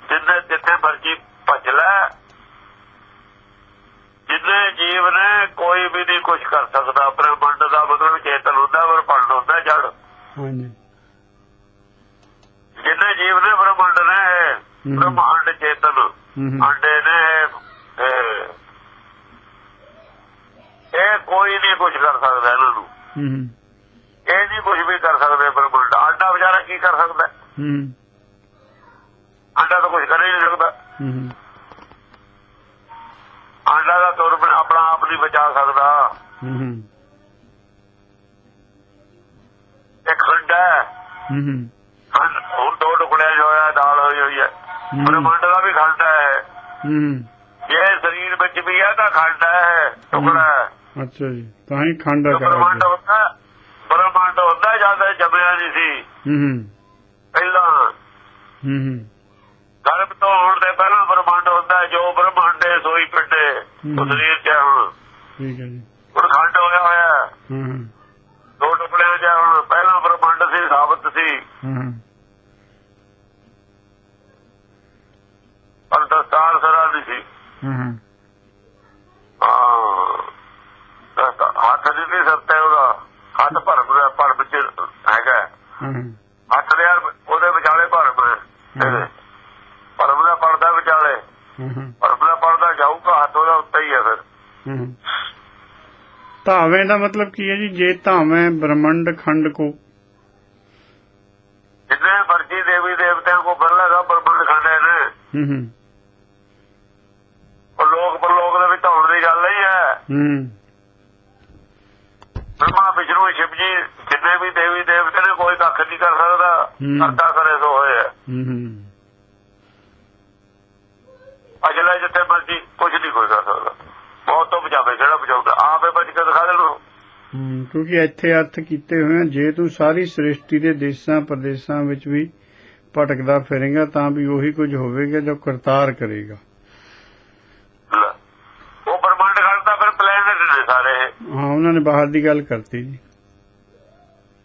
ਜਿੰਨੇ ਜਿੱਥੇ ਮਰਜ਼ੀ ਭੱਜ ਲੈ। ਜਿੰਨੇ ਜੀਵ ਨੇ ਕੋਈ ਵੀ ਨਹੀਂ ਕੁਝ ਕਰ ਸਕਦਾ। ਬ੍ਰਹਮੰਡ ਦਾ ਮਤਲਬ ਚੇਤਨ ਹੁੰਦਾ ਪਰ ਪੰਡ ਹੁੰਦਾ ਜੜ। ਹਾਂਜੀ। ਜਿੰਨੇ ਜੀਵ ਨੇ ਬ੍ਰਹਮੰਡ ਨੇ। ਬ੍ਰਹਮੰਡ ਚੇਤਨ ਆਂਡੇ ਨੇ ਇਹ ਕੋਈ ਨਹੀਂ ਕੁਝ ਕਰ ਸਕਦਾ ਇਹਨਾਂ ਨੂੰ। ਇਹ ਨਹੀਂ ਕੁਝ ਵੀ ਕਰ ਸਕਦੇ ਬ੍ਰਹਮੰਡ। ਆਂਡਾ ਵਿਚਾਰਾ ਕੀ ਕਰ ਸਕਦਾ? ਹੂੰ। ਆਂਡਾ ਤਾਂ ਕੁਝ ਕਰ ਹੀ ਨਹੀਂ ਸਕਦਾ ਹੂੰ ਆਂਡਾ ਦਾ ਤੁਰ ਬਿਨ ਆਪਣਾ ਆਪ ਨਹੀਂ ਬਚਾ ਸਕਦਾ। ਹੂੰ ਇਹ ਖੰਡ ਹੈ। ਹੁਣ ਦੋ ਟੁਕੜਿਆਂ ਹੋਇਆ ਦਾਲ ਹੋਈ ਹੋਈ ਹੈ। ਬ੍ਰਹਮੰਡ ਦਾ ਵੀ ਖੰਡ ਹੈ। ਹੂੰ ਇਹ ਸਰੀਰ ਵਿੱਚ ਵੀ ਹੈ ਤਾਂ ਖੰਡ ਹੈ ਟੁਕੜਾ ਅੱਛਾ ਜੀ ਤਾਂ ਹੀ ਖੰਡ ਬ੍ਰਹਮੰਡ ਹੁੰਦਾ ਬ੍ਰਹਮੰਡ ਹੁੰਦਾ ਜਦ ਜੰਮਿਆ ਨਹੀਂ ਸੀ। ਹੂੰ। ਪਹਿਲਾਂ। ਹੂੰ ਹੂੰ। ਗਰਭ ਤੋਂ ਹੋਣ ਦੇ ਪਹਿਲਾਂ ਬ੍ਰਹਮੰਡ ਹੁੰਦਾ ਜੋ ਬ੍ਰਹਮੰਡ ਹੈ ਸੋਈ ਪਿੰਡੇ ਹੂੰ। ਸਰੀਰ 'ਚ ਹੁਣ। ਠੀਕ ਹੈ ਜੀ। ਹੋਇਆ ਹੋਇਆ ਹੈ। ਹਾਂ ਦੋ ਟੁਕੜਿਆਂ 'ਚ ਹੈ ਹੁਣ। ਪਹਿਲਾਂ ਬ੍ਰਹਮੰਡ ਸੀ ਸਾਬਤ ਸੀ। ਹਾਂ ਹਾਂ। ਪਰ ਦਸਤਾਰ ਸਰਾ ਨਹੀਂ ਸੀ। ਹਾਂ ਹਾਂ। ਹੱਥ ਨਹੀਂ ਸੀ ਸੱਤੇ ਉਹਦਾ। ਹੱਥ ਭਰਮ ਦਾ ਭਰਮ ਚ ਹੈਗਾ ਹੱਥ ਦੇ ਯਾਰ ਉਹਦੇ ਵਿਚਾਲੇ ਭਰਮ ਹੈ ਇਹਦੇ। ਭਰਮ ਦਾ ਪਰਦਾ ਵਿਚਾਲੇ ਹਾਂ ਹਾਂ ਭਰਮ ਦਾ ਪਰਦਾ ਜਾਊਗਾ ਹੱਥ ਉਹਦਾ ਉੱਤੇ ਹੀ ਹੈ ਫਿਰ। ਹਾਂ। ਹਾਂ। ਧਾਵੇਂ ਦਾ ਮਤਲਬ ਕੀ ਹੈ ਜੀ? ਜੇ ਧਾਵੇਂ ਬ੍ਰਹਮੰਡ ਖੰਡ ਕੋ। ਜਿੰਨੇ ਮਰਜ਼ੀ ਦੇਵੀ ਦੇਵਤਿਆਂ ਕੋ ਫਿਰ ਲਗਾ ਬ੍ਰਹਮੰਡ ਖੰਡੇ ਨੇ ਹੂੰ ਹੂੰ। ਉਹ ਲੋਕ ਪਰਲੋਕ ਦੇ ਵਿੱਚ ਹੋਣ ਦੀ ਗੱਲ ਨਹੀਂ ਹੈ। ਹੂੰ। ਬ੍ਰਹਮਾ ਵਿਸ਼ਨੂੰ ਸ਼ਿਵ ਜੀ ਜਿੰਨੇ ਵੀ ਦੇਵੀ ਦੇਵਤੇ ਨੇ ਕੋਈ ਕੱਖ ਨਹੀਂ ਕਰ ਸਕਦਾ। ਹੂੰ। ਕਰਤਾ ਕਰੇ ਸੋ ਹੋਏ ਹੈ ਹੂੰ। ਹੂੰ ਅਜਲੇ ਜਿੱਥੇ ਮਰਜ਼ੀ ਕੁਝ ਨਹੀਂ ਕੋਈ ਕਰ ਸਕਦਾ। ਬਹੁਤ ਤੋਂ ਬਚਾਵੇ ਜਿਹੜਾ ਬਚਾਉਂਦਾ ਆਪੇ ਬਚ ਕੇ ਦਿਖਾ ਦੇ ਨੂੰ ਹੂੰ, ਕਿਉਂਕਿ ਇੱਥੇ ਅਰਥ ਕੀਤੇ ਹੋਏ ਆ ਜੇ ਤੂੰ ਸਾਰੀ ਸ੍ਰਿਸ਼ਟੀ ਦੇ ਦੇਸ਼ਾਂ ਪ੍ਰਦੇਸ਼ਾਂ ਵਿੱਚ ਵੀ ਭਟਕਦਾ ਫਿਰੇਗਾ ਤਾਂ ਵੀ ਉਹੀ ਕੁਝ ਹੋਵੇਗਾ ਜੋ ਕਰਤਾਰ ਕਰੇਗਾ। ਉਹ ਬ੍ਰਹਮੰਡ ਖੜਦਾ ਫਿਰ ਪਲੈਨਟ ਨੇ ਸਾਰੇ। ਹਾਂ ਉਹਨਾਂ ਨੇ ਬਾਹਰ ਦੀ ਗੱਲ ਕਰਤੀ ਜੀ।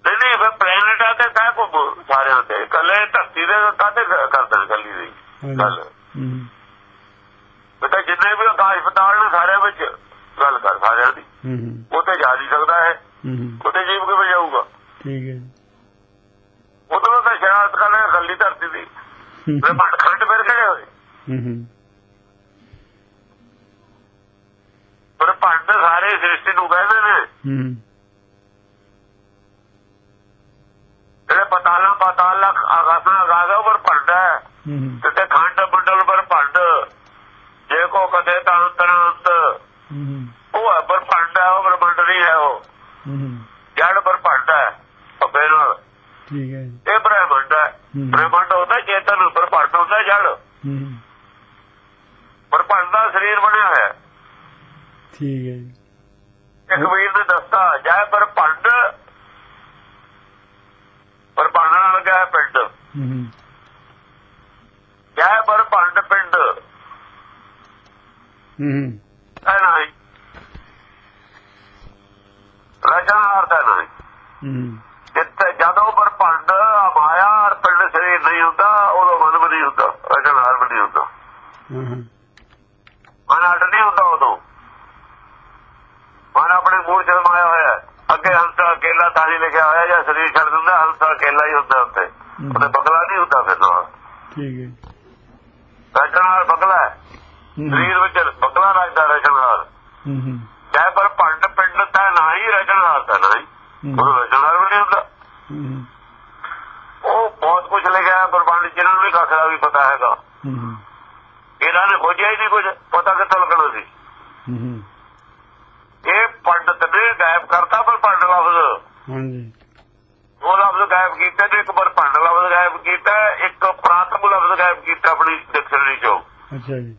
ਨਹੀਂ ਨਹੀਂ ਫਿਰ ਪਲੈਨਟ ਆ ਤੇ ਕਾਹ ਕੋ ਸਾਰਿਆਂ ਤੇ। ਕੱਲੇ ਧਰਤੀ ਦੇ ਕਾਹਤੇ ਕਰਦਾ ਕੱਲੀ ਦੀ? ਗੱਲ। ਜਿੰਨੇ ਵੀ ਆਕਾਸ਼ ਪਤਾਲ ਨੇ ਸਾਰਿਆਂ ਵਿੱਚ ਗੱਲ ਕਰ ਸਾਰਿਆਂ ਦੀ। ਹੂੰ ਹੂੰ, ਉਹ ਤੇ ਜਾ ਨਹੀਂ ਸਕਦਾ ਹੈ ਹੂੰ ਹੂੰ, ਉਹਤੇ ਜੀਵ ਕਿਵੇਂ ਜਾਊਗਾ? ਠੀਕ ਹੈ। ਉਦੋਂ ਤਾਂ ਸ਼ਰਾਰਤ ਕਰਨੇ ਕੱਲੀ ਧਰਤੀ ਦੀ। ਬ੍ਰਹਮੰਡ ਖੰਡ ਫਿਰ ਕਿਹੜੇ ਹੋਏ? ਪਰ ਭੰਡ ਸਾਰੇ ਸ੍ਰਿਸ਼ਟੀ ਨੂੰ ਕਹਿੰਦੇ ਨੇ। ਹੂੰ ਜਿਹੜੇ ਪਤਾਲਾਂ ਪਤਾਲ ਲਖ ਆਗਾਸਾਂ ਆਗਾਸਾ ਪਰ ਭੰਡ ਹੈ। ਹੂੰ ਤੇ ਖੰਡ ਮੰਡਲ ਪਰ ਭੰਡ ਜੇ ਕੋ ਕਦੇ ਤਾਂ ਅੰਤਰੰਤ ਹੂੰ ਉਹ ਹੈ ਹੈ ਉਹ ਬ੍ਰਹਮੰਡ ਨਹੀਂ ਹੈ ਉਹ। ਜੜ ਪਰ ਭੰਡ ਹੈ ਨਾਲ। ਠੀਕ ਹੈ ਜੀ। ਇਹ ਬ੍ਰਹਮੰਡ ਹੈ। ਬ੍ਰਹਮੰਡ ਹੁੰਦਾ ਚੇਤਨ ਭੰਡ ਹੁੰਦਾ ਜੜ। ਭੰਡ ਦਾ ਸਰੀਰ ਬਣਿਆ ਹੋਇਆ। ਠੀਕ ਹੈ ਜੀ। ਇੱਕ ਵੀਰ ਨੇ ਦੱਸਤਾ ਜੈ ਪਰ ਭੰਡ ਨਾਲ ਲੱਗਾ ਹੈ ਪਿੰਡ? ਹੂੰ ਜੈ ਪਰ ਭੰਡ ਪਿੰਡ। ਹੂੰ ਹੈ ਨਹੀਂ ਰਚਨਾ ਅਰਥ ਹੈ ਨਹੀਂ ਹੂੰ ਜਿੱਥੇ ਜਦੋਂ ਪਰ ਭੰਡ ਮਾਇਆ ਔਰ ਪਿੰਡ ਸਰੀਰ ਨਹੀਂ ਹੁੰਦਾ ਉਦੋਂ ਮਨ ਵੀ ਨਹੀਂ ਹੁੰਦਾ ਰਚਨਾ ਅਰਥ ਨਹੀਂ ਹੁੰਦਾ। ਹਾਂ ਹਾਂ ਮਨ ਨਹੀਂ ਹੁੰਦਾ ਉਦੋਂ। ਮਨ ਆਪਣੇ ਮੂਲ ਚ ਰਮਾਇਆ ਹੋਇਆ। ਅੱਗੇ ਹੰਸਾ ਅਕੇਲਾ ਤਾਂ ਹੀ ਲਿਖਿਆ ਹੋਇਆ ਜਾਂ ਸਰੀਰ ਛੱਡ ਦਿੰਦਾ ਹੰਸਾ ਅਕੇਲਾ ਹੀ ਹੁੰਦਾ ਉੱਤੇ ਉਹਦੇ ਬਗਲਾ ਨਹੀਂ ਹੁੰਦਾ ਫਿਰ ਨਾਲ। ਠੀਕ ਹੈ। ਰਚਨਾ ਬਗਲਾ ਹੈ। ਹੂੰ। ਸਰੀਰ ਵਿੱਚ ਬਗਲਾ ਰੱਖਦਾ ਰਚਨਾ ਹੂੰ ਹੂੰ। ਚਾਹੇ ਪਰ ਭੰਡ ਪਿੰਡ ਤਾਂ ਨਹੀਂ ਰਚਨਾ ਤਾਂ ਨਹੀਂ ਉਹ ਰਚਨਾ ਵੀ ਨਹੀਂ ਹੁੰਦਾ। ਹੂੰ ਉਹ ਬਹੁਤ ਕੁਝ ਲਿਖਿਆ ਹੈ ਬ੍ਰਹਮੰਡ ਜਿਹਨਾਂ ਨੂੰ ਵੀ ਕੱਖ ਦਾ ਵੀ ਪਤਾ ਹੈਗਾ। ਹੂੰ ਇਹਨਾਂ ਨੇ ਖੋਜਿਆ ਹੀ ਨਹੀਂ ਕੁਝ ਪਤਾ ਕਿੱਥੋਂ ਲੱਗਣਾ ਸੀ। ਹੂੰ ਇਹ ਪੰਡਤ ਨੇ ਗਾਇਬ ਕਰਤਾ ਪਰ ਪੰਡ ਲਫ਼ਜ਼। ਹਾਂਜੀ। ਉਹ ਲਫ਼ਜ਼ ਗਾਇਬ ਕੀਤਾ ਤੇ ਇੱਕ ਪਰ ਪੰਡ ਲਫ਼ਜ਼ ਗਾਇਬ ਕੀਤਾ ਇੱਕ ਪ੍ਰਾਤਮ ਲਫ਼ਜ਼ ਗਾਇਬ ਕੀਤਾ ਆਪਣੀ ਡਿਕਸ਼ਨਰੀ ਚੋਂ। ਅੱਛਾ ਜੀ।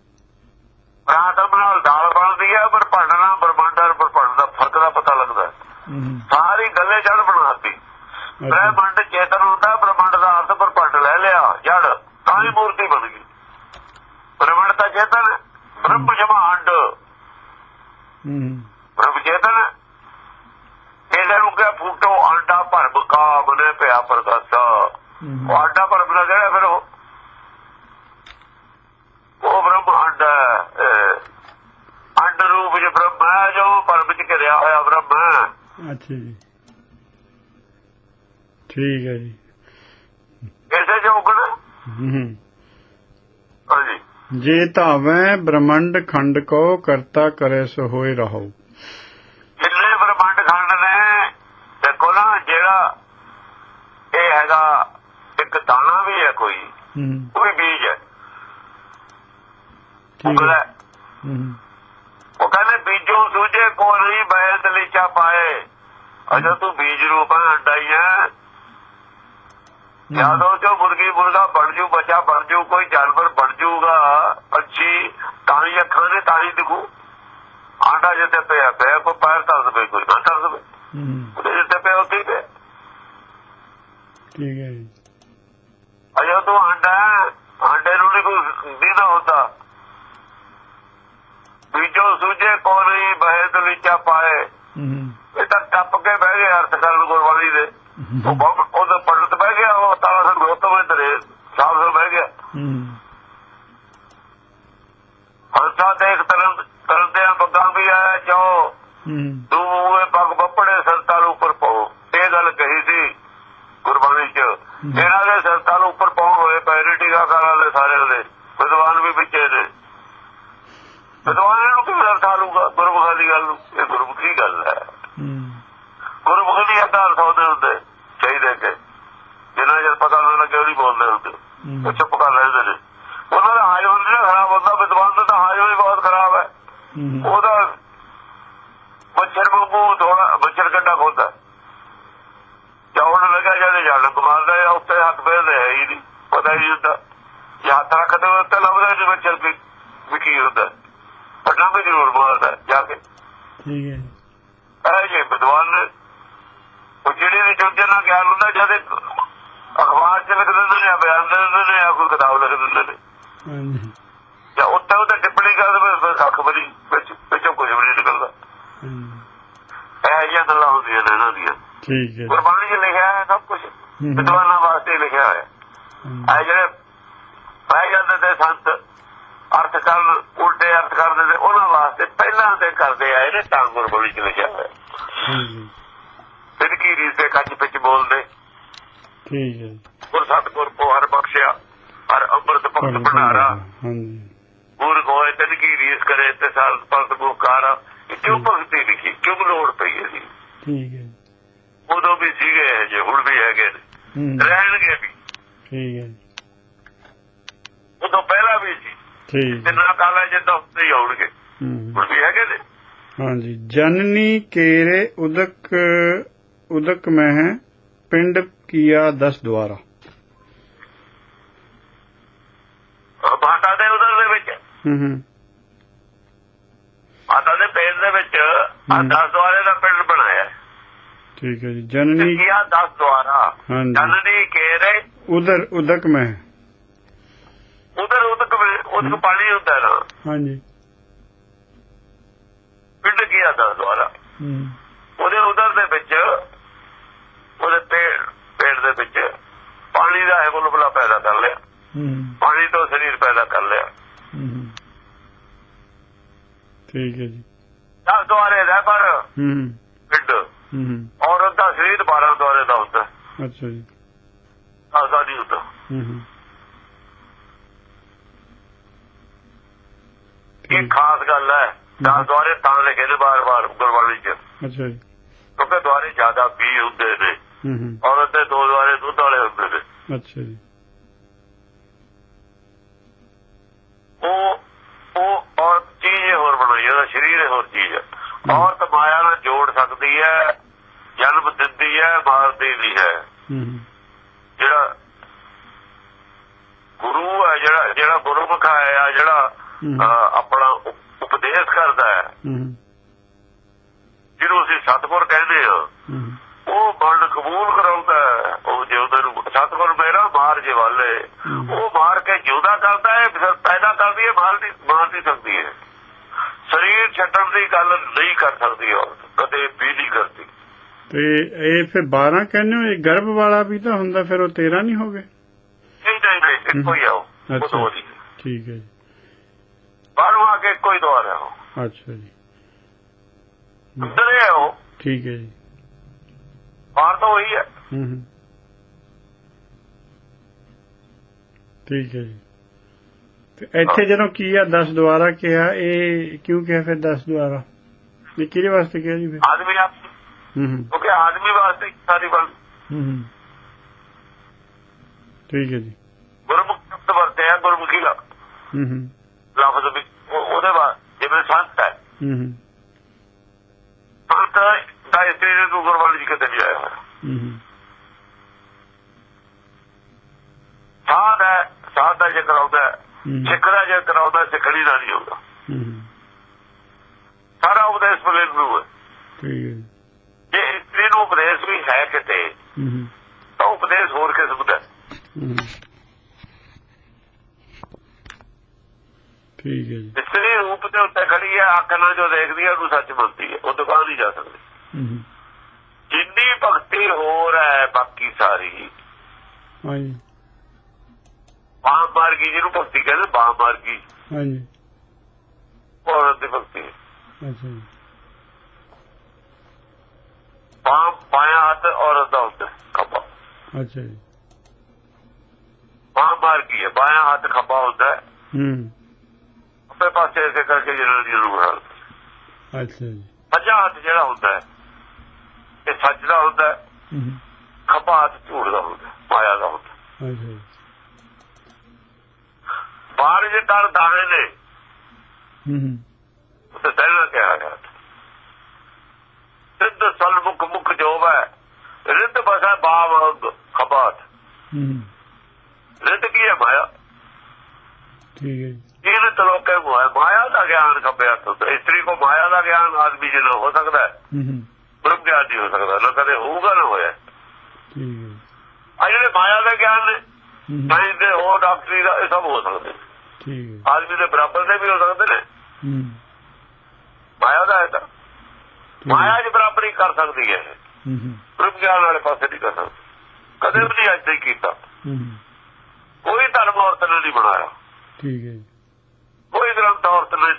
ਪ੍ਰਾਤਮ ਨਾਲ ਦਾਲ ਬਣਦੀ ਹੈ ਪਰ ਪੰਡ ਨਾਲ ਬ੍ਰਹਮੰਡ ਪਰ ਪੰਡ ਦਾ ਫ਼ਰਕ ਦਾ ਪਤਾ ਲੱਗਦਾ ਸਾਰੀ ਗੱਲੇ ਜੜ ਬਣਾਤੀ ਬ੍ਰਹਮੰਡ ਚੇਤਨ ਹੁੰਦਾ ਬ੍ਰਹਮੰਡ ਦਾ ਅਰਥ ਪਰ ਪੰਡ ਲੈ ਲਿਆ ਜੜ ਤਾਂ ਹੀ ਮੂਰਤੀ ਬਣ ਗਈ। ਬ੍ਰਹਮੰਡ ਦਾ ਚੇਤਨ ਬ੍ਰਹਮ ਜਮਾਂਡ। ਹੂੰ ਪ੍ਰਭ ਚੇਤਨ ਇਹਦੇ ਨੂੰ ਕਿਹਾ ਫੂਟੋ ਆਂਡਾ ਭਰਮ ਕਾ ਬਨੇ ਪਿਆ ਪ੍ਰਕਾਸ਼ਾ ਹੂੰ ਉਹ ਆਂਡਾ ਭਰਮ ਦਾ ਜਿਹੜਾ ਫਿਰ ਉਹ ਉਹ ਬ੍ਰਹਮੰਡ ਹੈ, ਅਹ, ਅੰਡ ਰੂਪ ਚ ਬ੍ਰਹਮ ਹੈ ਜੋ ਭਰਮ ਚ ਘਿਰਿਆ ਹੋਇਆ ਬ੍ਰਹਮ ਹੈ ਅੱਛਾ ਜੀ। ਠੀਕ ਹੈ ਜੀ। ਇਸੇ ਚ ਉਗੜ ਹੂੰ। ਹਾਂਜੀ। ਜੇ ਧਾਵੈ ਬ੍ਰਹਮੰਡ ਖੰਡ ਕੋ ਕਰਤਾ ਕਰੇ ਸੋ ਹੋਏ ਰਹੋ। ਜਿੰਨੇ ਬ੍ਰਹਮੰਡ ਖੰਡ ਨੇ ਦੇਖੋ ਨਾ ਜਿਹੜਾ ਇਹ ਹੈਗਾ ਇੱਕ ਦਾਣਾ ਵੀ ਹੈ ਕੋਈ ਵੀ ਬੀਜ ਹੈ। ਠੀਕ ਹੈ। ਉਹ ਕਹਿੰਦੇ ਬੀਜੋ ਸੂਝੇ ਕੋ ਨਹੀਂ ਬੈਲ ਦਲੀਚਾ ਪਾਏ। ਅਜਾ ਤੂੰ ਬੀਜ ਰੂਪ ਹਟਾਈ ਹੈ। ਜਦੋਂ ਜੋ ਮੁਰਗੀ ਮੁਰਗਾ ਬਣ ਜੂ ਬੱਚਾ ਬਣ ਜੂ ਕੋਈ ਜਾਨਵਰ ਬਣ ਜੂਗਾ ਪੰਛੀ ਤਾਂ ਹੀ ਅੱਖਾਂ ਨੇ ਤਾਂ ਹੀ ਦਿਖੂ। ਆਂਡਾ ਜਿੱਤੇ ਪਿਆ ਪਿਆ ਕੋਈ ਪੈਰ ਧਰ ਦਵੇ ਕੋਈ ਨਾ ਧਰ ਹੂੰ। ਉਹਦੇ ਜਿੱਤੇ ਪਿਆ ਉੱਥੇ ਹੀ ਠੀਕ ਹੈ ਅਜਾ ਤੂੰ ਆਂਡਾ ਆਂਡੇ ਨੂੰ ਨਹੀਂ ਕੋਈ ਦੀਦਾ ਹੁੰਦਾ। ਬੀਜੋ ਸੂਝੇ ਕੋ ਨਹੀਂ ਬਹਿ ਦਲੀਚਾ ਪਾਏ। ਇਹ ਤਾਂ ਟੱਪ ਕੇ ਬਹਿ ਗਏ ਅਰਥ ਕਰਨ ਗੁਰਬਾਣੀ ਦੇ। ਉਹ ਬਹੁਤ ਉਹਦੇ ਪੰਡਤ ਬਹਿ ਗਿਆ ਉਹ ਤਾਰਾ ਸਿੰਘ ਗੋਤਮ ਇਧਰੇ ਸਾਹਿਬ ਸਿੰਘ ਬਹਿ ਗਿਆ। ਹੂੰ। ਹੰਸਾ ਤੇ ਇੱਕ ਤਰਨ ਤਰਦਿਆਂ ਬੱਗਾ ਵੀ ਆਇਆ ਚੋ ਤੂੰ ਮੂਹੇ ਪੱਗ ਬੱਪੜੇ ਸੰਤਾਂ ਨੂੰ ਉੱਪਰ ਪਾਓ। ਇਹ ਗੱਲ ਕਹੀ ਸੀ ਗੁਰਬਾਣੀ ਚ। ਇਹਨਾਂ ਦੇ ਸੰਤਾਂ ਨੂੰ ਉੱਪਰ ਪਾਉਣ ਹੋਏ ਪੈਰੇ ਟੀਕਾਕਾਰਾਂ ਦੇ ਸਾਰਿਆਂ ਦੇ ਵਿਦਵਾਨ ਵੀ ਵਿੱਚੇ ਨੇ। ਵਿਦਵਾਨ ਨੂੰ ਗੁਰਮੁਖਾਂ ਦੀ ਗੱਲ ਇਹ ਗੁਰਮੁਖੀ ਗੱਲ ਹੈ। ਗੁਰਮੁਖ ਦੀ ਅੱਧਾ ਅਰਥ ਹੁੰਦੇ ਹੁੰਦੇ ਚਾਹੀਦੇ ਕਿ। ਜਿੰਨਾ ਜਦ ਪਤਾ ਨਾ ਲੱਗੇ ਉਹ ਨਹੀਂ ਬੋਲਦੇ ਹੁੰਦੇ। ਉਹ ਚੁੱਪ ਕਰ ਲੈਂਦੇ ਨੇ। ਉਹਨਾਂ ਦਾ ਹਾਜ਼ਮ ਨਹੀਂ ਨਾ ਖਰਾਬ ਹੁੰਦਾ ਵਿਦਵਾਨ ਦਾ ਤਾਂ ਹਾਜ਼ਮ ਹੀ ਬਹੁਤ ਖਰਾਬ ਹੈ। ਉਹਦਾ ਮੱਛਰ ਵਾਂਗੂ ਥੋੜਾ ਮੱਛਰ ਕੱਟਾ ਖੋਦਾ ਚੌਣ ਲੱਗਾ ਜਾਂਦੇ ਜੜ ਮਾਰਦਾ ਜਾਂ ਉੱਤੇ ਹੱਥ ਫੇਰਦੇ ਹੈ ਹੀ ਨਹੀਂ ਪਤਾ ਨਹੀਂ ਹੁੰਦਾ। ਜੇ ਹੱਥ ਰੱਖਦੇ ਹੋ ਤਾਂ ਲੱਭਦਾ ਨਹੀਂ ਮੱਛਰ ਵੀ ਵੀ ਕੀ ਹੁੰਦਾ। ਪਟਨਾ ਵੀ ਜ਼ਰੂਰ ਠੀਕ ਹੈ? ਜੀ ਇਹ ਜੇ ਵਿਦਵਾਨ ਨੇ ਉਹ ਜਿਹੜੇ ਦੇ ਚੋਜੇ ਨਾਲ ਗਿਆਨ ਹੁੰਦਾ ਜਦ ਇੱਕ ਅਖਬਾਰ ਚ ਲਿਖ ਦਿੰਦੇ ਨੇ ਬਿਆਨ ਦੇ ਦਿੰਦੇ ਨੇ ਕੋਈ ਕਿਤਾਬ ਲਿਖ ਦਿੰਦੇ ਨੇ। ਹਾਂਜੀ। ਜਾਂ ਉੱਤੇ ਉਹਤੇ ਟਿੱਪਣੀ ਕਰ ਵੀ ਨਹੀਂ ਵਿੱਚ ਵਿੱਚੋਂ ਕੁਝ ਵੀ ਨਹੀਂ ਨਿਕਲਦਾ। ਹੂੰ ਇਹ ਜਿਹੀਆਂ ਗੱਲਾਂ ਹੁੰਦੀਆਂ ਨੇ ਇਹਨਾਂ ਦੀਆਂ। ਠੀਕ ਹੈ। ਗੁਰਬਾਣੀ 'ਚ ਲਿਖਿਆ ਹੈ ਸਭ ਕੁਝ। ਵਿਦਵਾਨਾਂ ਵਾਸਤੇ ਲਿਖਿਆ ਹੋਇਆ। ਹੂੰ। ਜਿਹੜੇ ਪੈ ਜਾਂਦੇ ਤੇ ਸੰਤ ਅਰਥ ਕਰਨ ਉਲਟੇ ਅਰਥ ਕਰਦੇ ਤੇ ਉਹਨਾਂ ਵਾਸਤੇ ਪਹਿਲਾਂ ਤੇ ਕਰਦੇ ਆਏ ਨੇ ਤਾਂ ਗੁਰਬਾਣੀ 'ਚ ਲਿਖਿਆ ਹੈ। ਫਿਰ ਕੀ ਰੀਸ ਦੇ ਕੱਚ ਵਿੱਚ ਬੋਲਦੇ? ਠੀਕ ਹੈ। ਗੁਰ ਸਤਗੁਰ ਕੋ ਹਰ ਬਖਸ਼ਿਆ ਹਰ ਅੰਮ੍ਰਿਤ ਭਗਤ ਹਾਂਜੀ। ਗੁਰ ਗੋਏ ਤਨ ਕੀ ਰੀਸ ਕਰੇ ਤੇ ਸਾਲ ਭਗਤ ਗੁਰਕਾਰਾ ਕਿਉਂ ਭਗਤੀ ਲਿਖੀ? ਕਿਉਂ ਲੋੜ ਪਈ ਜੀ ਠੀਕ ਹੈ। ਉਦੋਂ ਵੀ ਸੀਗੇ ਜੇ ਹੁਣ ਵੀ ਹੈਗੇ ਨੇ। ਰਹਿਣਗੇ ਵੀ। ਠੀਕ ਹੈ। ਉਦੋਂ ਪਹਿਲਾਂ ਵੀ ਸੀ। ਠੀਕ ਤੇ ਹੈ। ਨਾ ਕਾਲਾ ਜਿੱਦਾਂ ਉੱਤੇ ਹੀ ਆਉਣਗੇ। ਹੂੰ। ਹੁਣ ਵੀ ਹੈਗੇ ਨੇ ਹਾਂਜੀ। ਜਨਨੀ ਕੇਰੇ ਉਦਕ ਉਦਕ ਮਹਿ ਪਿੰਡ ਕੀਆ ਦਸ ਦੁਆਰਾ। ਆਹ ਮਾਤਾ ਦੇ ਉਦਰ ਦੇ ਵਿੱਚ? ਹੂੰ ਹੂੰ। ਮਾਤਾ ਦੇ ਪਿੰਡ ਦੇ ਵਿੱਚ ਆ 10 ਦੁਆਰੇ ਦਾ ਪਿੰਡ ਬਣਾਇਆ ਠੀਕ ਹੈ ਜੀ। ਜਨਨੀ ਕੀ ਆ 10 ਦੁਆਰਾ। ਹਾਂਜੀ। ਜਨਨੀ ਕੇਰੇ ਉਦਰ ਉਦਕ ਮਹਿ ਉਧਰ ਉਦਕ ਉਦਕ ਪਾਣੀ ਹੁੰਦਾ ਨਾ। ਹਾਂਜੀ। ਪਿੰਡ ਕੀ ਆ 10 ਦੁਆਰਾ ਹੂੰ। ਉਹਦੇ ਉਧਰ ਦੇ ਵਿੱਚ ਉਹਦੇ ਪੇੜ ਪੇੜ ਦੇ ਵਿੱਚ ਪਾਣੀ ਦਾ ਹੈ ਬੁਲਬੁਲਾ ਪੈਦਾ ਕਰ ਲਿਆ। ਹੂੰ। ਪਾਣੀ ਤੋਂ ਸਰੀਰ ਪੈਦਾ ਕਰ ਲਿਆ। ਹੂੰ। ਠੀਕ ਹੈ ਜੀ। 10 ਦੁਆਰੇ ਦਾ ਪਰ ਹੂੰ। ਪਿੰਡ। ਹੂੰ। ਔਰਤ ਦਾ ਸਰੀਰ 12 ਦੁਆਰੇ ਦਾ ਹੁੰਦਾ। ਅੱਛਾ ਜੀ। ਆਜ਼ਾਦੀ ਹੁੰਦਾ। ਹੂੰ। ਇਹ ਖਾਸ ਗੱਲ ਹੈ? 10 ਦੁਆਰੇ ਤਾਂ ਲਿਖੇ ਨੇ ਬਾਰ-ਬਾਰ ਗੁਰਬਾਣੀ ਚ ਅੱਛਾ ਜੀ। ਕਿਉਂਕਿ ਦੁਆਰੇ ਜ਼ਿਆਦਾ ਵੀ ਹੁੰਦੇ ਨੇ। ਹੂੰ ਹੂੰ ਔਰਤ ਦੇ ਦੁਆਰੇ ਦੁੱਧ ਵਾਲੇ ਹੁੰਦੇ ਨੇ। ਅੱਛਾ ਜੀ। ਉਹ ਉਹ ਔਰਤ ਚੀਜ਼ ਹੋਰ ਬਣਾਈ ਉਹਦਾ ਸਰੀਰ ਹੀ ਹੋਰ ਚੀਜ਼ ਹੈ। ਔਰਤ ਮਾਇਆ ਨਾਲ ਜੋੜ ਸਕਦੀ ਹੈ ਜਨਮ ਦਿੰਦੀ ਹੈ ਮਾਰਦੀ ਨਹੀਂ ਹੈ। ਜਿਹੜਾ ਗੁਰੂ ਹੈ ਜਿਹੜਾ ਜਿਹੜਾ ਗੁਰਮੁਖ ਹੈ ਜਿਹੜਾ ਆਪਣਾ ਉਪ- ਉਪਦੇਸ਼ ਕਰਦਾ ਹੈ। ਜਿਹਨੂੰ ਅਸੀਂ ਸਤਿਗੁਰ ਕਹਿੰਦੇ ਹਾਂ ਹੂੰ। ਉਹ ਮਨ ਕਬੂਲ ਕਰਾਉਂਦਾ ਹੈ। ਉਹ ਜੇ ਉਹਦੇ ਨੂੰ ਸਤਿਗੁਰ ਮੇਰਾ ਮਾਰ ਜੇ ਵਾਲੇ ਹੂੰ। ਉਹ ਮਾਰ ਕੇ ਜਿਉਂਦਾ ਕਰਦਾ ਹੈ ਫਿਰ ਪੈਦਾ ਕਰਦੀ ਹੈ ਮਾਰ ਨਹੀਂ ਮਾਰ ਨਹੀਂ ਸਕਦੀ ਹੈ। ਸਰੀਰ ਛੱਡਣ ਦੀ ਗੱਲ ਨਹੀਂ ਕਰ ਸਕਦੀ ਔਰਤ ਕਦੇ ਵੀ ਨਹੀਂ ਕਰਦੀ। ਤੇ ਇਹ ਫਿਰ 12 ਕਹਿੰਦੇ ਹੋ ਇਹ ਗਰਭ ਵਾਲਾ ਵੀ ਤਾਂ ਹੁੰਦਾ ਫਿਰ ਉਹ 13 ਨਹੀਂ ਹੋ ਗਏ? ਨਹੀਂ ਨਹੀਂ ਇੱਕੋ ਹੀ ਆਓ ਉਹ। ਦੋ ਠੀਕ ਹੈ ਜੀ। ਬਾਹਰੋਂ ਆ ਕੇ ਕੋਈ ਦੁਆਰ ਹੈ ਉਹ। ਅੱਛਾ ਜੀ। ਅੰਦਰ ਉਹ। ਠੀਕ ਹੈ ਜੀ। ਬਾਹਰ ਤਾਂ ਉਹੀ ਹੈ। ਹੂੰ ਹੂੰ। ਠੀਕ ਹੈ ਜੀ। ਤੇ ਇੱਥੇ ਜਦੋਂ ਕੀ ਆ 10 ਦੁਆਰਾ ਕਿਹਾ ਇਹ ਕਿਉਂ ਕਿਹਾ ਫਿਰ 10 ਦੁਆਰਾ? ਇਹ ਕਿਹਦੇ ਵਾਸਤੇ ਕਿਹਾ ਜੀ ਫਿਰ? ਆਦਮੀ ਆਪ। ਹੂੰ ਹੂੰ। ਕਿਉਂਕਿ ਆਦਮੀ ਵਾਸਤੇ ਸਾਰੀ ਬਣ ਹੂੰ ਹੂੰ। ਠੀਕ ਹੈ ਜੀ। ਗੁਰਮੁਖ ਸ਼ਬਦ ਵਰਤਿਆ ਗੁਰਮੁਖੀ ਲ- ਹੂੰ ਹੂੰ। ਲਫ਼ਜ਼ ਵੀ ਉਹ- ਉਹਦੇ ਬਾਅਦ ਜਿਵੇਂ ਸੰਤ ਹੈ। ਹੂੰ ਹੂੰ। ਸੰਤ ਦਾ ਇਸਤਰੀ ਨੂੰ ਗੁਰਬਾਣੀ ਜੀ ਕਿਤੇ ਨਹੀਂ ਆਇਆ। ਹੂੰ ਹੂੰ। ਸਾਧ ਹੈ ਸਾਧ ਦਾ ਜੇ ਕਰਾਉਂਦਾ ਹੈ, ਹੂੰ ਸਿੱਖ ਦਾ ਜੇ ਕਰਾਉਂਦਾ ਸਿੱਖਣੀ ਦਾ ਨਹੀਂ ਹੁੰਦਾ। ਸਾਰਾ ਉਪਦੇਸ਼ ਬਲੇ ਨੂੰ ਹੈ। ਠੀਕ ਹੈ। ਜੀ ਇਸਤਰੀ ਨੂੰ ਉਪਦੇਸ਼ ਵੀ ਹੈ ਕਿਤੇ ਤਾਂ ਉਪਦੇਸ਼ ਹੋਰ ਕਿਸਮ ਦਾ ਹੈ। ਹੂੰ ਠੀਕ ਹੈ ਜੀ। ਇਸਤਰੀ ਰੂਪ ਦੇ ਉੱਤੇ ਖੜੀ ਹੈ ਅੱਖ ਨਾਲ ਜੋ ਦੇਖਦੀ ਹੈ ਉਹਨੂੰ ਸੱਚ ਮੰਨਦੀ ਹੈ। ਉਹ ਦੁਕਾਨ ਨਹੀਂ ਜਾ ਸਕਦੀ। ਜਿੰਨੀ ਭਗਤੀ ਹੋਰ ਹੈ ਬਾਕੀ ਸਾਰੀ। ਹਾਂਜੀ। ਬਾਹ ਮਾਰਗੀ ਜਿਹਨੂੰ ਭਗਤੀ ਕਹਿੰਦੇ ਬਾਹ ਮਾਰਗੀ। ਹਾਂਜੀ। ਔਰਤ ਦੀ ਭਗਤੀ। ਅੱਛਾ ਜੀ। ਬਾਹ ਬਾਇਆ ਹੱਥ ਔਰਤ ਦਾ ਹੁੰਦਾ ਖੱਬਾ। ਅੱਛਾ ਜੀ। ਬਾਹ ਮਾਰਗੀ ਹੈ ਬਾਇਆ ਹੱਥ ਖੱਬਾ ਹੁੰਦਾ। ਹੈ ਹੂੰ। ਆਪਣੇ ਪਾਸੇ ਇਸੇ ਕਰਕੇ ਜਿਹੜਾ ਜਿਹਨੂੰ ਹਾਲ ਅੱਛਾ ਜੀ। ਸੱਜਾ ਹੱਥ ਜਿਹੜਾ ਹੁੰਦਾ ਹੈ ਇਹ ਸੱਚ ਦਾ ਹੁੰਦਾ ਹੈ ਖੱਬਾ ਹੱਥ ਝੂਠ ਦਾ ਹੁੰਦਾ ਮਾਇਆ ਦਾ ਹੁੰਦਾ। ਅੱਛਾ ਜੀ। ਬਾਹਰ ਜੇ ਤਰ ਦਾਣੇ ਨੇ ਹੂੰ ਹੂੰ। ਉੱਤੇ ਪਹਿਲਾਂ ਕਿਹਾ ਗਿਆ ਸਿੱਧ ਸਲਮੁਖ ਮੁਖ ਜੋਬ ਹੈ ਰਿੱਧ ਬਸਾ ਬਾਵ ਖਬਾਤ ਹੂੰ ਹੂੰ। ਰਿੱਧ ਕੀ ਹੈ ਮਾਇਆ? ਠੀਕ ਹੈ ਜੀ ਖੱਬਿਆ ਤੋਂ ਇਸਤਰੀ ਕੋ ਮਾਇਆ ਦਾ ਗਿਆਨ ਆਦਮੀ ਜੀ ਨੂੰ ਹੋ ਸਕਦਾ ਹੈ ਹੂੰ ਹੂੰ। ਬ੍ਰਹਮ ਗਿਆਨ ਨਹੀਂ ਹੋ ਸਕਦਾ। ਨਾ ਕਦੇ ਹੋਊਗਾ ਨਾ ਹੋਇਆ। ਠੀਕ ਹੈ। ਜੀ ਆ ਜਿਹੜੇ ਮਾਇਆ ਦਾ ਗਿਆਨ ਨੇ ਸਾਇੰਸ ਦੇ ਹੋਰ ਡਾਕਟਰੀ ਦਾ ਇਹ ਸਭ ਹੋ ਸਕਦੇ। ਠੀਕ ਆਦਮੀ ਦੇ ਬਰਾਬਰ ਦੇ ਵੀ ਹੋ ਸਕਦੇ ਨੇ। ਹੂੰ। ਮਾਇਆ ਦਾ ਹੈ ਤਾਂ। ਮਾਇਆ ਦੀ ਬਰਾਬਰੀ ਕਰ ਸਕਦੀ ਹੈ। ਇਹ। ਹੂੰ ਹੂੰ। ਬ੍ਰਹਮ ਗਿਆਨ ਵਾਲੇ ਪਾਸੇ ਨਹੀਂ ਕਰ ਸਕਦੀ। ਕਦੇ ਵੀ ਨਹੀਂ ਅੱਜ ਤੱਕ ਕੀਤਾ। ਕੋਈ ਧਰਮ ਔਰਤ ਨੇ ਨਹੀਂ ਬਣਾਇਆ। ਠੀਕ ਹੈ ਕੋਈ ਗ੍ਰੰਥ ਔਰਤ ਨੇ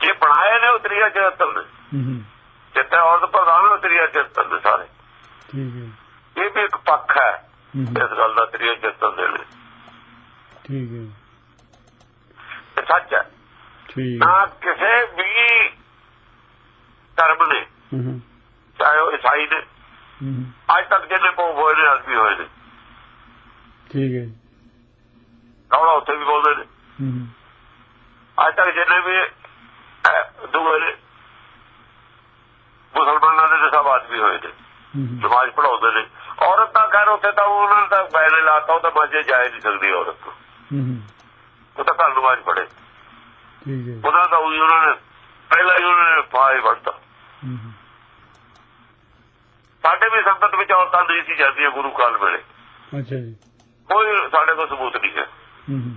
ਜੇ ਬਣਾਏ ਨੇ ਉਤਰੀਆ ਚੇਤਨ ਨੇ। ਹੂੰ ਹੂੰ। ਜਿੱਤੇ ਔਰਤ ਪ੍ਰਧਾਨ ਉਤਰੀਆ ਚੇਤਨ ਨੇ ਸਾਰੇ। ਠੀਕ ਹੈ। ਇਹ ਵੀ ਇੱਕ ਪੱਖ ਹੈ ਇਸ ਗੱਲ ਦਾ ਤਰੀਆ ਚੇਤਨ ਦੇ ਲਈ। ਠੀਕ ਹੈ। ਸੱਚ ਹੈ। ਠੀਕ ਨਾ ਕਿਸੇ ਵੀ ਧਰਮ ਨੇ ਚਾਹੇ ਉਹ ਈਸਾਈ ਨੇ ਅੱਜ ਤੱਕ ਜਿਹਨੇ ਪੋ ਹੋਏ ਨੇ ਆਦਮੀ ਹੋਏ ਨੇ। ਠੀਕ ਹੈ। ਕੌੜਾ ਉੱਥੇ ਵੀ ਬੋਲਦੇ ਨੇ? ਅੱਜ ਤੱਕ ਜਿਹਨੇ ਵੀ ਦੂਏ ਮੁਸਲਮਾਨਾਂ ਦੇ ਸਭ ਆਦਮੀ ਹੋਏ ਨੇ ਨਮਾਜ਼ ਪੜਾਉਂਦੇ ਨੇ। ਔਰਤ ਤਾਂ ਖੈਰ ਉੱਥੇ ਤਾਂ ਉਹਨਾਂ ਤਾਂ ਬੈਨ ਲਾਤਾ ਉਹ ਤਾਂ ਮਸਜਿਦ ਜਾ ਨਹੀਂ ਸਕਦੀ ਔਰਤ ਉਹ ਤਾਂ ਘਰ ਨਮਾਜ਼ ਪੜੇ ਠੀਕ ਹੈ। ਉਹਨਾਂ ਦਾ ਉਹੀ ਉਹਨਾਂ ਨੇ ਪਹਿਲਾਂ ਹੀ ਉਹਨਾਂ ਨੇ ਫਾਇ ਵਰਤਾ ਸਾਡੇ ਵੀ ਸੰਗਤ ਵਿੱਚ ਔਰਤਾਂ ਨਹੀਂ ਸੀ ਜਾਂਦੀਆਂ ਗੁਰੂ ਕਾਲ ਵੇਲੇ। ਅੱਛਾ ਜੀ। ਕੋਈ ਸਾਡੇ ਕੋਲ ਸਬੂਤ ਨਹੀਂ ਹੈ। ਹੂੰ ਹੂੰ।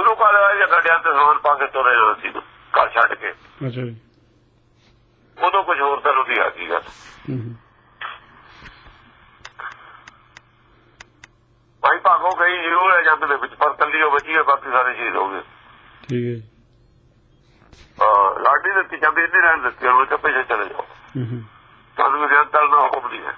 ਸ਼ੁਰੂ ਕਾਲ ਵਾਲੇ ਗੱਡਿਆਂ ਤੇ ਸਮਾਨ ਪਾ ਕੇ ਤੁਰੇ ਹੋਏ ਸੀ। ਘਰ ਛੱਡ ਕੇ। ਅੱਛਾ ਜੀ। ਉਦੋਂ ਕੁਝ ਹੋਰ ਤਰ੍ਹਾਂ ਦੀ ਆ ਗਈ ਗੱਲ। ਹੂੰ ਹੂੰ। ਭਾਈ ਭਾਗੋ ਗਈ ਜ਼ਰੂਰ ਹੈ ਜੰਗ ਦੇ ਵਿੱਚ ਪਰ ਕੱਲੀ ਉਹ ਬਚੀ ਹੈ ਬਾਕੀ ਸਾਰੇ ਸ਼ਹੀਦ ਹੋ ਗਏ। ਠੀਕ ਹੈ ਹਾਂ, ਲਾਡੀ ਦਿੱਤੀ ਜਾਂਦੀ ਨਹੀਂ ਰਹਿਣ ਦਿੱਤੀ ਉਹ ਤੇ ਪਿੱਛੇ ਚਲੇ ਜਾਓ। ਹੂੰ ਹੂੰ। ਤੁਹਾਨੂੰ ਨਿਰੰਤਰ ਨਾ ਹੁਕਮ ਨਹੀਂ ਹੈ।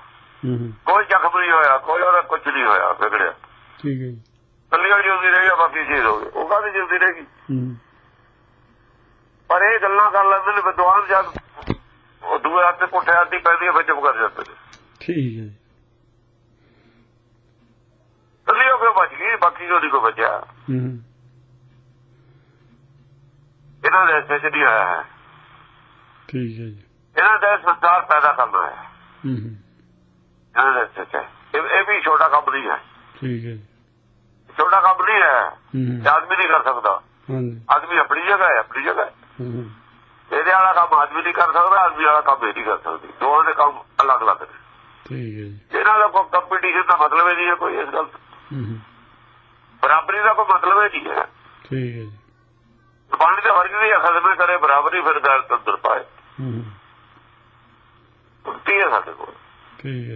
ਹੂੰ ਹੂੰ। ਕੋਈ ਜ਼ਖਮ ਨਹੀਂ ਹੋਇਆ ਕੋਈ ਉਹਦਾ ਕੁਝ ਨਹੀਂ ਹੋਇਆ ਵਿਗੜਿਆ। ਠੀਕ ਹੈ ਕੱਲੀ ਜਿਉਂਦੀ ਰਹੀ ਆ, ਬਾਕੀ ਸ਼ਹੀਦ ਹੋ ਉਹ ਕਾਹਦੀ ਜਿਉਂਦੀ ਰਹੇਗੀ ਪਰ ਇਹ ਗੱਲਾਂ ਕਰ ਲੈਂਦੇ ਨੇ ਵਿਦਵਾਨ ਜਦ ਉਹ ਦੂਏ ਹੱਥ ਤੇ ਪੁੱਠੇ ਹੱਥ ਪੈਂਦੀ ਫਿਰ ਚੁੱਪ ਕਰ ਜਾਂਦੇ ਨੇ ਠੀਕ ਹੈ ਜੀ। ਕੱਲੀ ਉਹ ਕਿਉਂ ਬਚ ਗਈ? ਬਾਕੀ ਨਹੀਂ ਕੋਈ ਬਚਿਆ ਇਹਨਾਂ ਦੇ ਹਿੱਸੇ 'ਚ ਨਹੀਂ ਆਇਆ ਹੈ। ਠੀਕ ਹੈ ਜੀ। ਇਹਨਾਂ ਦਾ ਸੰਸਾਰ ਪੈਦਾ ਕਰਨਾ ਹੈ। ਹੂੰ ਹੂੰ। ਇਹਨਾਂ ਦੇ ਹੈ। ਇਹ ਵੀ ਛੋਟਾ ਕੰਮ ਨਹੀਂ ਹੈ। ਠੀਕ ਹੈ ਛੋਟਾ ਕੰਮ ਨਹੀਂ ਹੈ। ਆਦਮੀ ਨਹੀਂ ਕਰ ਸਕਦਾ। ਆਦਮੀ ਆਪਣੀ ਜਗ੍ਹਾ ਹੈ ਆਪਣੀ ਜਗ੍ਹਾ ਇਹਦੇ ਵਾਲਾ ਕੰਮ ਆਦਮੀ ਨਹੀਂ ਕਰ ਸਕਦਾ ਆਦਮੀ ਵਾਲਾ ਕੰਮ ਇਹ ਨਹੀਂ ਕਰ ਸਕਦੀ। ਦੋਵਾਂ ਦੇ ਕੰਮ ਅਲੱਗ-ਅਲੱਗ ਨੇ। ਠੀਕ ਹੈ ਜੀ। ਇਹਨਾਂ ਦਾ ਕੋਈ ਕੰਪੀਟੀਸ਼ਨ ਦਾ ਮਤਲਬ ਹੀ ਨਹੀਂ ਹੈ ਕੋਈ ਇਸ ਗੱਲ ਬਰਾਬਰੀ ਦਾ ਕੋਈ ਮਤਲਬ ਹੀ ਨਹੀਂ ਹੈ। ਠੀਕ ਹੈ ਜੀ। ਪਾਣੀ ਦੇ ਵਰਗ ਦੀ ਖਦਮੇ ਕਰੇ ਬਰਾਬਰੀ ਫਿਰ ਦਰ ਤੰਦਰ ਪਾਏ। ਹੂੰ ਹੂੰ। ਕੀ ਹੈ ਸਾਡੇ ਕੋਲ। ਠੀਕ ਹੈ।